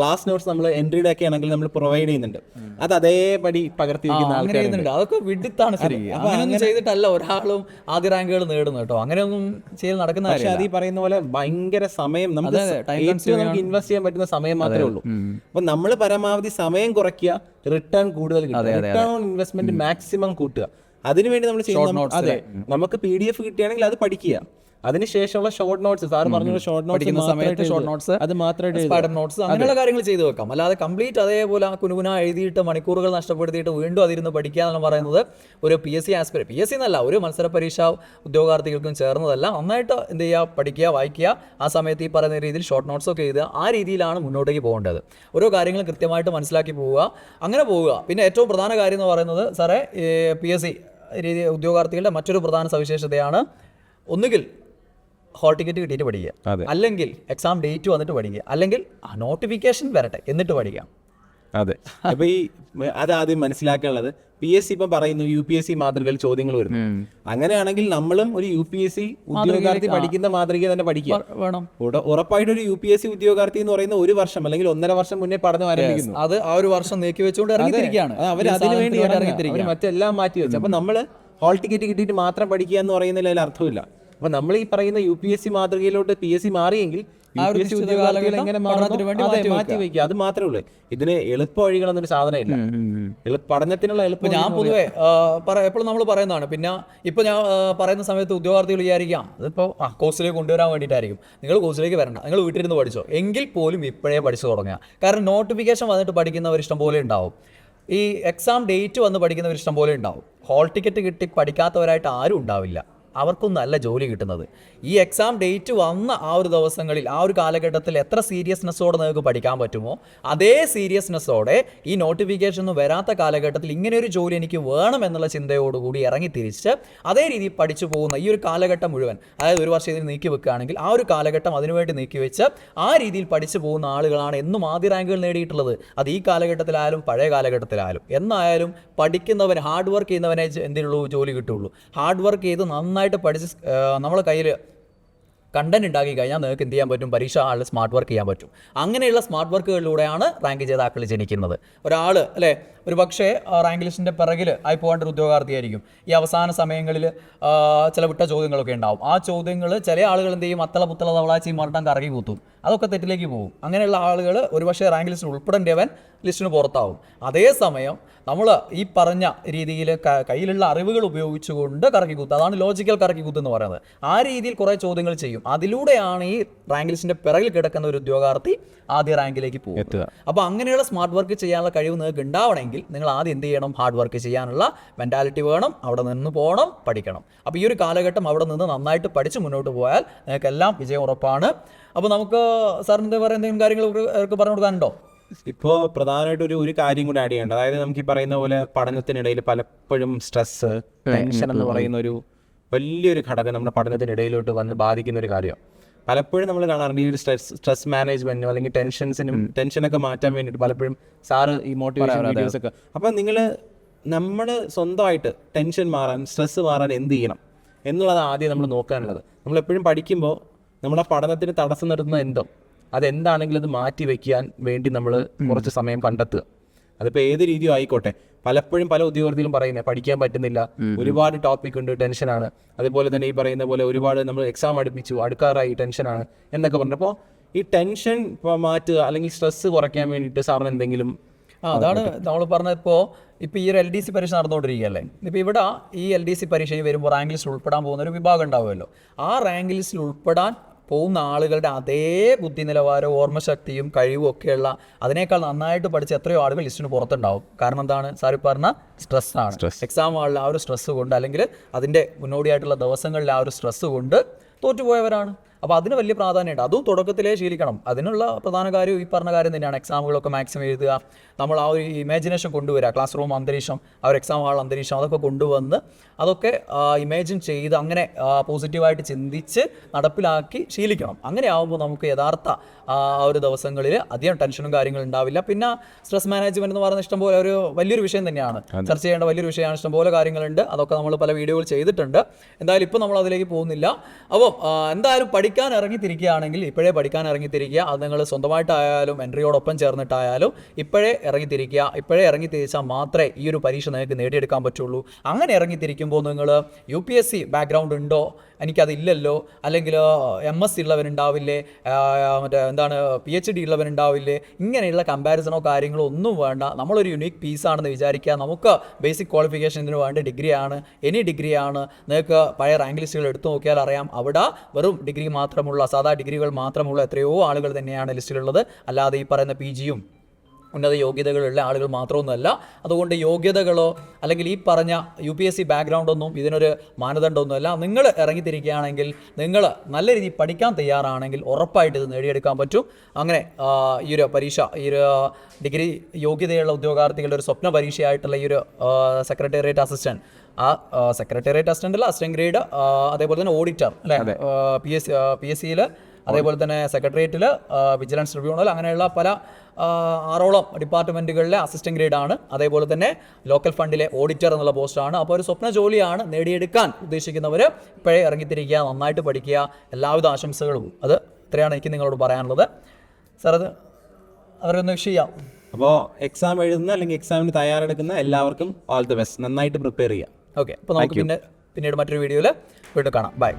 ക്ലാസ് നോട്ട്സ് നമ്മൾ എൻട്രിയുടെ ഒക്കെ ആണെങ്കിൽ നമ്മൾ പ്രൊവൈഡ് ചെയ്യുന്നുണ്ട്. അത് അതേപടി പകർത്തി ചെയ്യുന്നുണ്ട്. അതൊക്കെ വിഡിത്താണ് ശരി. അങ്ങനെ ചെയ്തിട്ടല്ല. ഒരാളും ആദ്യ റാങ്കുകൾ നേടുന്നു കേട്ടോ. അങ്ങനെയൊന്നും ചെയ്ത് നടക്കുന്ന പക്ഷേ അത് ഈ പറയുന്ന പോലെ ഭയങ്കര സമയം നമുക്ക് ഏറ്റവും നമുക്ക് ഇൻവെസ്റ്റ് ചെയ്യാൻ പറ്റുന്ന സമയം മാത്രമേ ഉള്ളൂ. അപ്പൊ നമ്മൾ പരമാവധി സമയം കുറയ്ക്കുക റിട്ടേൺ കൂടുതൽ കിട്ടുക. റിട്ടേൺ ഓൺ ഇൻവെസ്റ്റ്മെന്റ് മാക്സിമം കൂട്ടുക. അതിനുവേണ്ടി നമ്മൾ ചെയ്യുന്ന അതെ നമുക്ക് പി ഡി എഫ് കിട്ടുകയാണെങ്കിൽ അത് പഠിക്കുക. അതിനുശേഷമുള്ള ഷോർട്ട് നോട്ട്സ് സാർ പറഞ്ഞ ഷോർട്ട് നോട്ട്സ് സമയത്ത് ഷോർട്ട് നോട്ട്സ് അത് മാത്രമായിട്ട് സ്പൈഡർ നോട്ട്സ് അങ്ങനെയുള്ള കാര്യങ്ങൾ ചെയ്തു വെക്കാം. അല്ലാതെ കംപ്ലീറ്റ് അതേപോലെ ആ കുനുകുന എഴുതിയിട്ട് മണിക്കൂറുകൾ നഷ്ടപ്പെടുത്തിയിട്ട് വീണ്ടും അതിരുന്ന് പഠിക്കുക എന്ന് പറയുന്നത് ഒരു പി എസ് സി ആസ്പിര പി എസ് സി എന്നല്ല ഒരു മത്സര പരീക്ഷ ഉദ്യോഗാർത്ഥികൾക്കും ചേർന്നതല്ല. നന്നായിട്ട് എന്ത് ചെയ്യുക പഠിക്കുക വായിക്കുക. ആ സമയത്ത് ഈ പറയുന്ന രീതിയിൽ ഷോർട്ട് നോട്ട്സ് ഒക്കെ എഴുതുക. ആ രീതിയിലാണ് മുന്നോട്ടേക്ക് പോകേണ്ടത്. ഓരോ കാര്യങ്ങളും കൃത്യമായിട്ട് മനസ്സിലാക്കി പോവുക. അങ്ങനെ പോവുക. പിന്നെ ഏറ്റവും പ്രധാന കാര്യം എന്ന് പറയുന്നത് സാറേ പി എസ് സി രീതി ഉദ്യോഗാർത്ഥികളുടെ മറ്റൊരു പ്രധാന സവിശേഷതയാണ് ഒന്നുകിൽ ഹോൾ ടിക്കറ്റ് കിട്ടിയിട്ട് പഠിക്കുക. അതെ. അല്ലെങ്കിൽ എക്സാം ഡേറ്റ് വന്നിട്ട് പഠിക്കുക. അല്ലെങ്കിൽ നോട്ടിഫിക്കേഷൻ വരട്ടെ എന്നിട്ട് പഠിക്കാം. അതെ. അപ്പൊ ഈ അതാദ്യം മനസ്സിലാക്കാനുള്ളത് പി എസ് സി ഇപ്പം പറയുന്നു യു പി എസ് സി മാതൃകയിൽ ചോദ്യങ്ങൾ വരുന്നു. അങ്ങനെയാണെങ്കിൽ നമ്മളും ഒരു യു പി എസ് സി ഉദ്യോഗാർത്ഥി പഠിക്കുന്ന മാതൃക തന്നെ പഠിക്കുക. വേണം. ഉറപ്പായിട്ട് ഒരു യു പി എസ് സി ഉദ്യോഗാർത്ഥി എന്ന് പറയുന്ന ഒരു വർഷം അല്ലെങ്കിൽ ഒന്നര വർഷം മുന്നേ പഠനം ആരംഭിക്കുന്നു. അത് ആ ഒരു വർഷം നീക്കി വെച്ചുകൊണ്ട് ഇറങ്ങിയിരിക്കുകയാണ് അവർ അതിനുവേണ്ടി മറ്റെല്ലാം മാറ്റി വെച്ചു. അപ്പൊ നമ്മൾ ഹോൾ ടിക്കറ്റ് കിട്ടിയിട്ട് മാത്രം പഠിക്കുക എന്ന് പറയുന്നതിൽ അതിൽ അർത്ഥമില്ല. അപ്പൊ നമ്മൾ ഈ പറയുന്ന യു പി എസ് സി മാതൃകയിലോട്ട് പി എസ് സി മാറിയെങ്കിൽ മാറ്റി വയ്ക്കുക അത് മാത്രമേ ഉള്ളൂ. ഇതിന് എളുപ്പ വഴികളെന്നൊരു സാധനമില്ല. പഠനത്തിനുള്ള എളുപ്പ ഞാൻ പൊതുവേ എപ്പോഴും നമ്മൾ പറയുന്നതാണ്. പിന്നെ ഇപ്പൊ ഞാൻ പറയുന്ന സമയത്ത് ഉദ്യോഗാർത്ഥികൾ വിചാരിക്കാം അതിപ്പോ കോഴ്സിലേക്ക് കൊണ്ടുവരാൻ വേണ്ടിയിട്ടായിരിക്കും. നിങ്ങൾ കോഴ്സിലേക്ക് വരണ്ട. നിങ്ങൾ വീട്ടിലിരുന്ന് പഠിച്ചോ. എങ്കിൽ പോലും ഇപ്പോഴേ പഠിച്ചു തുടങ്ങുക. കാരണം നോട്ടിഫിക്കേഷൻ വന്നിട്ട് പഠിക്കുന്നവർ ഇഷ്ടം പോലെ ഉണ്ടാവും. ഈ എക്സാം ഡേറ്റ് വന്ന് പഠിക്കുന്നവർ ഇഷ്ടം പോലെ ഉണ്ടാവും. ഹോൾ ടിക്കറ്റ് കിട്ടി പഠിക്കാത്തവരായിട്ട് ആരും ഉണ്ടാവില്ല. അവർക്കും അല്ല ജോലി കിട്ടുന്നത്. ഈ എക്സാം ഡേറ്റ് വന്ന ആ ഒരു ദിവസങ്ങളിൽ ആ ഒരു കാലഘട്ടത്തിൽ എത്ര സീരിയസ്നെസ്സോടെ നിങ്ങൾക്ക് പഠിക്കാൻ പറ്റുമോ അതേ സീരിയസ്നെസ്സോടെ ഈ നോട്ടിഫിക്കേഷൻ ഒന്നും വരാത്ത കാലഘട്ടത്തിൽ ഇങ്ങനെ ഒരു ജോലി എനിക്ക് വേണം എന്നുള്ള ചിന്തയോടുകൂടി ഇറങ്ങി തിരിച്ച് അതേ രീതിയിൽ പഠിച്ചു പോകുന്ന ഈ ഒരു കാലഘട്ടം മുഴുവൻ അതായത് ഒരു വർഷം ഇതിന് നീക്കി വെക്കുകയാണെങ്കിൽ ആ ഒരു കാലഘട്ടം അതിനുവേണ്ടി നീക്കി വെച്ച് ആ രീതിയിൽ പഠിച്ചു പോകുന്ന ആളുകളാണ് എന്നും ആദ്യ റാങ്കുകൾ നേടിയിട്ടുള്ളത്. അത് ഈ കാലഘട്ടത്തിലായാലും പഴയ കാലഘട്ടത്തിലായാലും. എന്നായാലും പഠിക്കുന്നവൻ ഹാർഡ് വർക്ക് ചെയ്യുന്നവനെ എന്തിനുള്ളൂ? ജോലി കിട്ടുള്ളൂ ഹാർഡ് വർക്ക് ചെയ്ത് നന്നായിട്ട് പഠിച്ച് നമ്മളെ കയ്യിൽ കണ്ടന്റ് ഉണ്ടാക്കി കഴിഞ്ഞാൽ നിങ്ങൾക്ക് എന്ത് ചെയ്യാൻ പറ്റും? പരീക്ഷ ആൾ സ്മാർട്ട് വർക്ക് ചെയ്യാൻ പറ്റും. അങ്ങനെയുള്ള സ്മാർട്ട് വർക്കുകളിലൂടെയാണ് റാങ്ക് ജേതാക്കൾ ജനിക്കുന്നത്. ഒരാൾ അല്ലേ? ഒരു പക്ഷേ റാങ്ക് ലിസ്റ്റിന്റെ പിറകിൽ ആയി പോകേണ്ട ഒരു ഉദ്യോഗാർത്ഥിയായിരിക്കും. ഈ അവസാന സമയങ്ങളിൽ ചില വിട്ട ചോദ്യങ്ങളൊക്കെ ഉണ്ടാവും. ആ ചോദ്യങ്ങൾ ചില ആളുകൾ എന്ത് ചെയ്യും? അത്തള പുത്തള തവളാച്ചി മറട്ടാൻ കറങ്ങി കൂത്തും. അതൊക്കെ തെറ്റിലേക്ക് പോകും. അങ്ങനെയുള്ള ആളുകൾ ഒരുപക്ഷെ റാങ്ക് ലിസ്റ്റിൽ ഉൾപ്പെടേണ്ടവൻ ലിസ്റ്റിന് പുറത്താവും. അതേസമയം നമ്മൾ ഈ പറഞ്ഞ രീതിയിൽ കയ്യിലുള്ള അറിവുകൾ ഉപയോഗിച്ചുകൊണ്ട് കറക്കി കുത്ത് അതാണ് ലോജിക്കൽ കറക്കി കുത്ത് എന്ന് പറയുന്നത്. ആ രീതിയിൽ കുറേ ചോദ്യങ്ങൾ ചെയ്യും. അതിലൂടെയാണ് ഈ റാങ്ക് പിറകിൽ കിടക്കുന്ന ഒരു ഉദ്യോഗാർത്ഥി ആദ്യ റാങ്കിലേക്ക് പോകും അപ്പോൾ അങ്ങനെയുള്ള സ്മാർട്ട് വർക്ക് ചെയ്യാനുള്ള കഴിവ് നിങ്ങൾക്ക് ഉണ്ടാവണമെങ്കിൽ നിങ്ങൾ ആദ്യം എന്ത് ചെയ്യണം? ഹാർഡ് വർക്ക് ചെയ്യാനുള്ള മെന്റാലിറ്റി വേണം. അവിടെ നിന്ന് പോകണം പഠിക്കണം. അപ്പോൾ ഈ ഒരു കാലഘട്ടം അവിടെ നിന്ന് നന്നായിട്ട് പഠിച്ച് മുന്നോട്ട് പോയാൽ നിങ്ങൾക്കെല്ലാം വിജയം ഉറപ്പാണ്. അപ്പോൾ നമുക്ക് സാറിന് എന്താ പറയുക? എന്തെങ്കിലും കാര്യങ്ങൾ പറഞ്ഞു കൊടുക്കാനുണ്ടോ? ഇപ്പോൾ പ്രധാനമായിട്ട് ഒരു ഒരു കാര്യം കൂടി ആഡ് ചെയ്യേണ്ടത് അതായത് നമുക്ക് ഈ പറയുന്ന പോലെ പഠനത്തിനിടയിൽ പലപ്പോഴും സ്ട്രെസ് ടെൻഷൻ എന്ന് പറയുന്ന ഒരു വലിയൊരു ഘടകം നമ്മുടെ പഠനത്തിനിടയിലോട്ട് വന്ന് ബാധിക്കുന്ന ഒരു കാര്യമാണ്. പലപ്പോഴും നമ്മൾ കാണാറുണ്ട് ഈ ഒരു സ്ട്രെസ് സ്ട്രെസ് മാനേജ്മെന്റിനും അല്ലെങ്കിൽ ടെൻഷൻസിനും ടെൻഷനൊക്കെ മാറ്റാൻ വേണ്ടിയിട്ട് പലപ്പോഴും സാറ് ഈ മോട്ടിവേഷൻ വീഡിയോസ് ഒക്കെ. അപ്പം നിങ്ങൾ നമ്മൾ സ്വന്തമായിട്ട് ടെൻഷൻ മാറാൻ സ്ട്രെസ് മാറാൻ എന്ത് ചെയ്യണം എന്നുള്ളത് ആദ്യം നമ്മൾ നോക്കാനുള്ളത്. നമ്മൾ എപ്പോഴും പഠിക്കുമ്പോൾ നമ്മുടെ പഠനത്തിന് തടസ്സം നിർത്തുന്ന എന്തോ. അതെന്താണെങ്കിലും അത് മാറ്റി വെക്കാൻ വേണ്ടി നമ്മൾ കുറച്ച് സമയം കണ്ടെത്തുക. അതിപ്പോൾ ഏത് രീതിയും ആയിക്കോട്ടെ. പലപ്പോഴും പല ഉദ്യോഗാർത്ഥികളും പറയുന്നത് പഠിക്കാൻ പറ്റുന്നില്ല. ഒരുപാട് ടോപ്പിക് ഉണ്ട് ടെൻഷനാണ് അതുപോലെ തന്നെ ഈ പറയുന്ന പോലെ ഒരുപാട് നമ്മൾ എക്സാം അടുപ്പിച്ചു അടുക്കാറായി ടെൻഷനാണ് എന്നൊക്കെ പറഞ്ഞപ്പോൾ ഈ ടെൻഷൻ മാറ്റുക അല്ലെങ്കിൽ സ്ട്രെസ് കുറയ്ക്കാൻ വേണ്ടിയിട്ട് സാറിന് എന്തെങ്കിലും ആ അതാണ് നമ്മൾ പറഞ്ഞപ്പോൾ ഇപ്പോൾ ഈ ഒരു എൽ ഡി സി പരീക്ഷ നടന്നുകൊണ്ടിരിക്കുകയല്ലേ? ഇപ്പോൾ ഇവിടെ ഈ എൽ ഡി സി പരീക്ഷയിൽ വരുമ്പോൾ റാങ്ക് ലിസ്റ്റിൽ ഉൾപ്പെടാൻ പോകുന്ന ഒരു വിഭാഗം ഉണ്ടാവുമല്ലോ. ആ റാങ്ക് ലിസ്റ്റിൽ ഉൾപ്പെടാൻ പോകുന്ന ആളുകളുടെ അതേ ബുദ്ധി നിലവാരവും ഓർമ്മശക്തിയും കഴിവും ഒക്കെയുള്ള അതിനേക്കാൾ നന്നായിട്ട് പഠിച്ച എത്രയോ ആളുകൾ ലിസ്റ്റിന് പുറത്തുണ്ടാവും. കാരണം എന്താണ്? സാറി പറഞ്ഞ സ്ട്രെസ്സാണ് എക്സാം ആളിൽ ആ ഒരു സ്ട്രെസ്സ് കൊണ്ട് അല്ലെങ്കിൽ അതിന്റെ മുന്നോടിയായിട്ടുള്ള ദിവസങ്ങളിൽ ആ ഒരു സ്ട്രെസ്സ് കൊണ്ട് തോറ്റുപോയവരാണ്. അപ്പോൾ അതിന് വലിയ പ്രാധാന്യമുണ്ട്. അതും തുടക്കത്തിലേ ശീലിക്കണം. അതിനുള്ള പ്രധാന കാര്യം ഈ പറഞ്ഞ കാര്യം തന്നെയാണ്. എക്സാമുകളൊക്കെ മാക്സിമം എഴുതുക. നമ്മൾ ആ ഒരു ഇമാജിനേഷൻ കൊണ്ടുവരിക. ക്ലാസ് റൂം അന്തരീക്ഷം അവർ ഒരു എക്സാം ഹാൾ അന്തരീക്ഷം അതൊക്കെ കൊണ്ടുവന്ന് അതൊക്കെ ഇമാജിൻ ചെയ്ത് അങ്ങനെ പോസിറ്റീവായിട്ട് ചിന്തിച്ച് നടപ്പിലാക്കി ശീലിക്കണം. അങ്ങനെ ആകുമ്പോൾ നമുക്ക് യഥാർത്ഥ ആ ഒരു ദിവസങ്ങളിൽ അധികം ടെൻഷനും കാര്യങ്ങളും ഉണ്ടാവില്ല. പിന്നെ സ്ട്രെസ് മാനേജ്മെന്റ് എന്ന് പറയുന്ന ഇഷ്ടംപോലെ ഒരു വലിയൊരു വിഷയം തന്നെയാണ്. ചർച്ച ചെയ്യേണ്ട വലിയൊരു വിഷയമാണ്. ഇഷ്ടംപോലെ കാര്യങ്ങളുണ്ട്. അതൊക്കെ നമ്മൾ പല വീഡിയോകൾ ചെയ്തിട്ടുണ്ട്. എന്തായാലും ഇപ്പോൾ നമ്മൾ അതിലേക്ക് പോകുന്നില്ല. അപ്പോൾ എന്തായാലും എന്തായാലും പഠിക്കാൻ ഇറങ്ങിത്തിരിക്കുകയാണെങ്കിൽ ഇപ്പോഴേ പഠിക്കാൻ ഇറങ്ങി ഇറങ്ങിത്തിരിക്കുക അത് നിങ്ങൾ സ്വന്തമായിട്ടായാലും എൻട്രിയോടൊപ്പം ചേർന്നിട്ടായാലും ഇപ്പോഴേ ഇറങ്ങിത്തിരിക്കുക. ഇപ്പോഴേ ഇറങ്ങി തിരിച്ചാൽ മാത്രമേ ഈ ഒരു പരീക്ഷ നിങ്ങൾക്ക് നേടിയെടുക്കാൻ പറ്റുള്ളൂ. അങ്ങനെ ഇറങ്ങി ഇറങ്ങിത്തിരിക്കുമ്പോൾ നിങ്ങൾ U P S C background ഉണ്ടോ? എനിക്കതില്ലല്ലോ. അല്ലെങ്കിൽ എം എസ് സി ഉള്ളവരുണ്ടാവില്ലേ മറ്റേ എന്താണ് പി എച്ച് ഡി ഉള്ളവരുണ്ടാവില്ലേ ഇങ്ങനെയുള്ള കമ്പാരിസണോ കാര്യങ്ങളോ ഒന്നും വേണ്ട. നമ്മളൊരു യുണീക്ക് പീസാണെന്ന് വിചാരിക്കുക. നമുക്ക് ബേസിക് ക്വാളിഫിക്കേഷൻ ഇതിന് വേണ്ട ഡിഗ്രിയാണ് എനി ഡിഗ്രിയാണ് നിങ്ങൾക്ക് പഴയ റാങ്ക് ലിസ്റ്റുകൾ എടുത്തു നോക്കിയാൽ അറിയാം. അവിടെ വെറും ഡിഗ്രി മാത്രമുള്ള സാധാ ഡിഗ്രികൾ മാത്രമുള്ള എത്രയോ ആളുകൾ തന്നെയാണ് ലിസ്റ്റിലുള്ളത്. അല്ലാതെ ഈ പറയുന്ന പി ജിയും ഉന്നത യോഗ്യതകളുള്ള ആളുകൾ മാത്രമൊന്നുമല്ല. അതുകൊണ്ട് യോഗ്യതകളോ അല്ലെങ്കിൽ ഈ പറഞ്ഞ യു പി എസ് സി ബാക്ക്ഗ്രൗണ്ടൊന്നും ഇതിനൊരു മാനദണ്ഡമൊന്നുമല്ല. നിങ്ങൾ ഇറങ്ങിത്തിരിക്കുകയാണെങ്കിൽ നിങ്ങൾ നല്ല രീതിയിൽ പഠിക്കാൻ തയ്യാറാണെങ്കിൽ ഉറപ്പായിട്ട് ഇത് നേടിയെടുക്കാൻ പറ്റും. അങ്ങനെ ഈ ഒരു പരീക്ഷ ഈ ഒരു ഡിഗ്രി യോഗ്യതയുള്ള ഉദ്യോഗാർത്ഥികളുടെ ഒരു സ്വപ്ന പരീക്ഷയായിട്ടുള്ള ഈ ഒരു സെക്രട്ടേറിയറ്റ് അസിസ്റ്റന്റ് ആ സെക്രട്ടേറിയറ്റ് അസിസ്റ്റന്റ് അല്ല അസിസ്റ്റന്റ് ഗ്രേഡ് അതേപോലെ തന്നെ ഓഡിറ്റർ അല്ലേ പി എസ് പി എസ് സിയിൽ അതേപോലെ തന്നെ സെക്രട്ടേറിയറ്റിൽ വിജിലൻസ് ട്രിബ്യൂണൽ അങ്ങനെയുള്ള പല ആറോളം ഡിപ്പാർട്ട്മെന്റുകളിലെ ഗ്രേഡ് ആണ്. അതേപോലെ തന്നെ ലോക്കൽ ഫണ്ടിലെ ഓഡിറ്റർ എന്നുള്ള പോസ്റ്റാണ് അപ്പോൾ ഒരു സ്വപ്ന ജോലിയാണ് നേടിയെടുക്കാൻ ഉദ്ദേശിക്കുന്നവർ ഇപ്പോഴേ ഇറങ്ങിത്തിരിക്കുക നന്നായിട്ട് പഠിക്കുക എല്ലാവിധ ആശംസകളും. അത് ഇത്രയാണ് എനിക്ക് നിങ്ങളോട് പറയാനുള്ളത്. സാർ അത് അവരൊന്ന് വിഷ് ചെയ്യാം. അപ്പോൾ എക്സാം എഴുതുന്ന അല്ലെങ്കിൽ എക്സാമിന് തയ്യാറെടുക്കുന്ന എല്ലാവർക്കും ഓൾ ദി ബെസ്റ്റ് നന്നായിട്ട് പ്രിപ്പയർ ചെയ്യാം. ഓക്കെ അപ്പോൾ നമുക്ക് പിന്നെ പിന്നീട് മറ്റൊരു വീഡിയോയിൽ വീണ്ടും കാണാം. ബൈ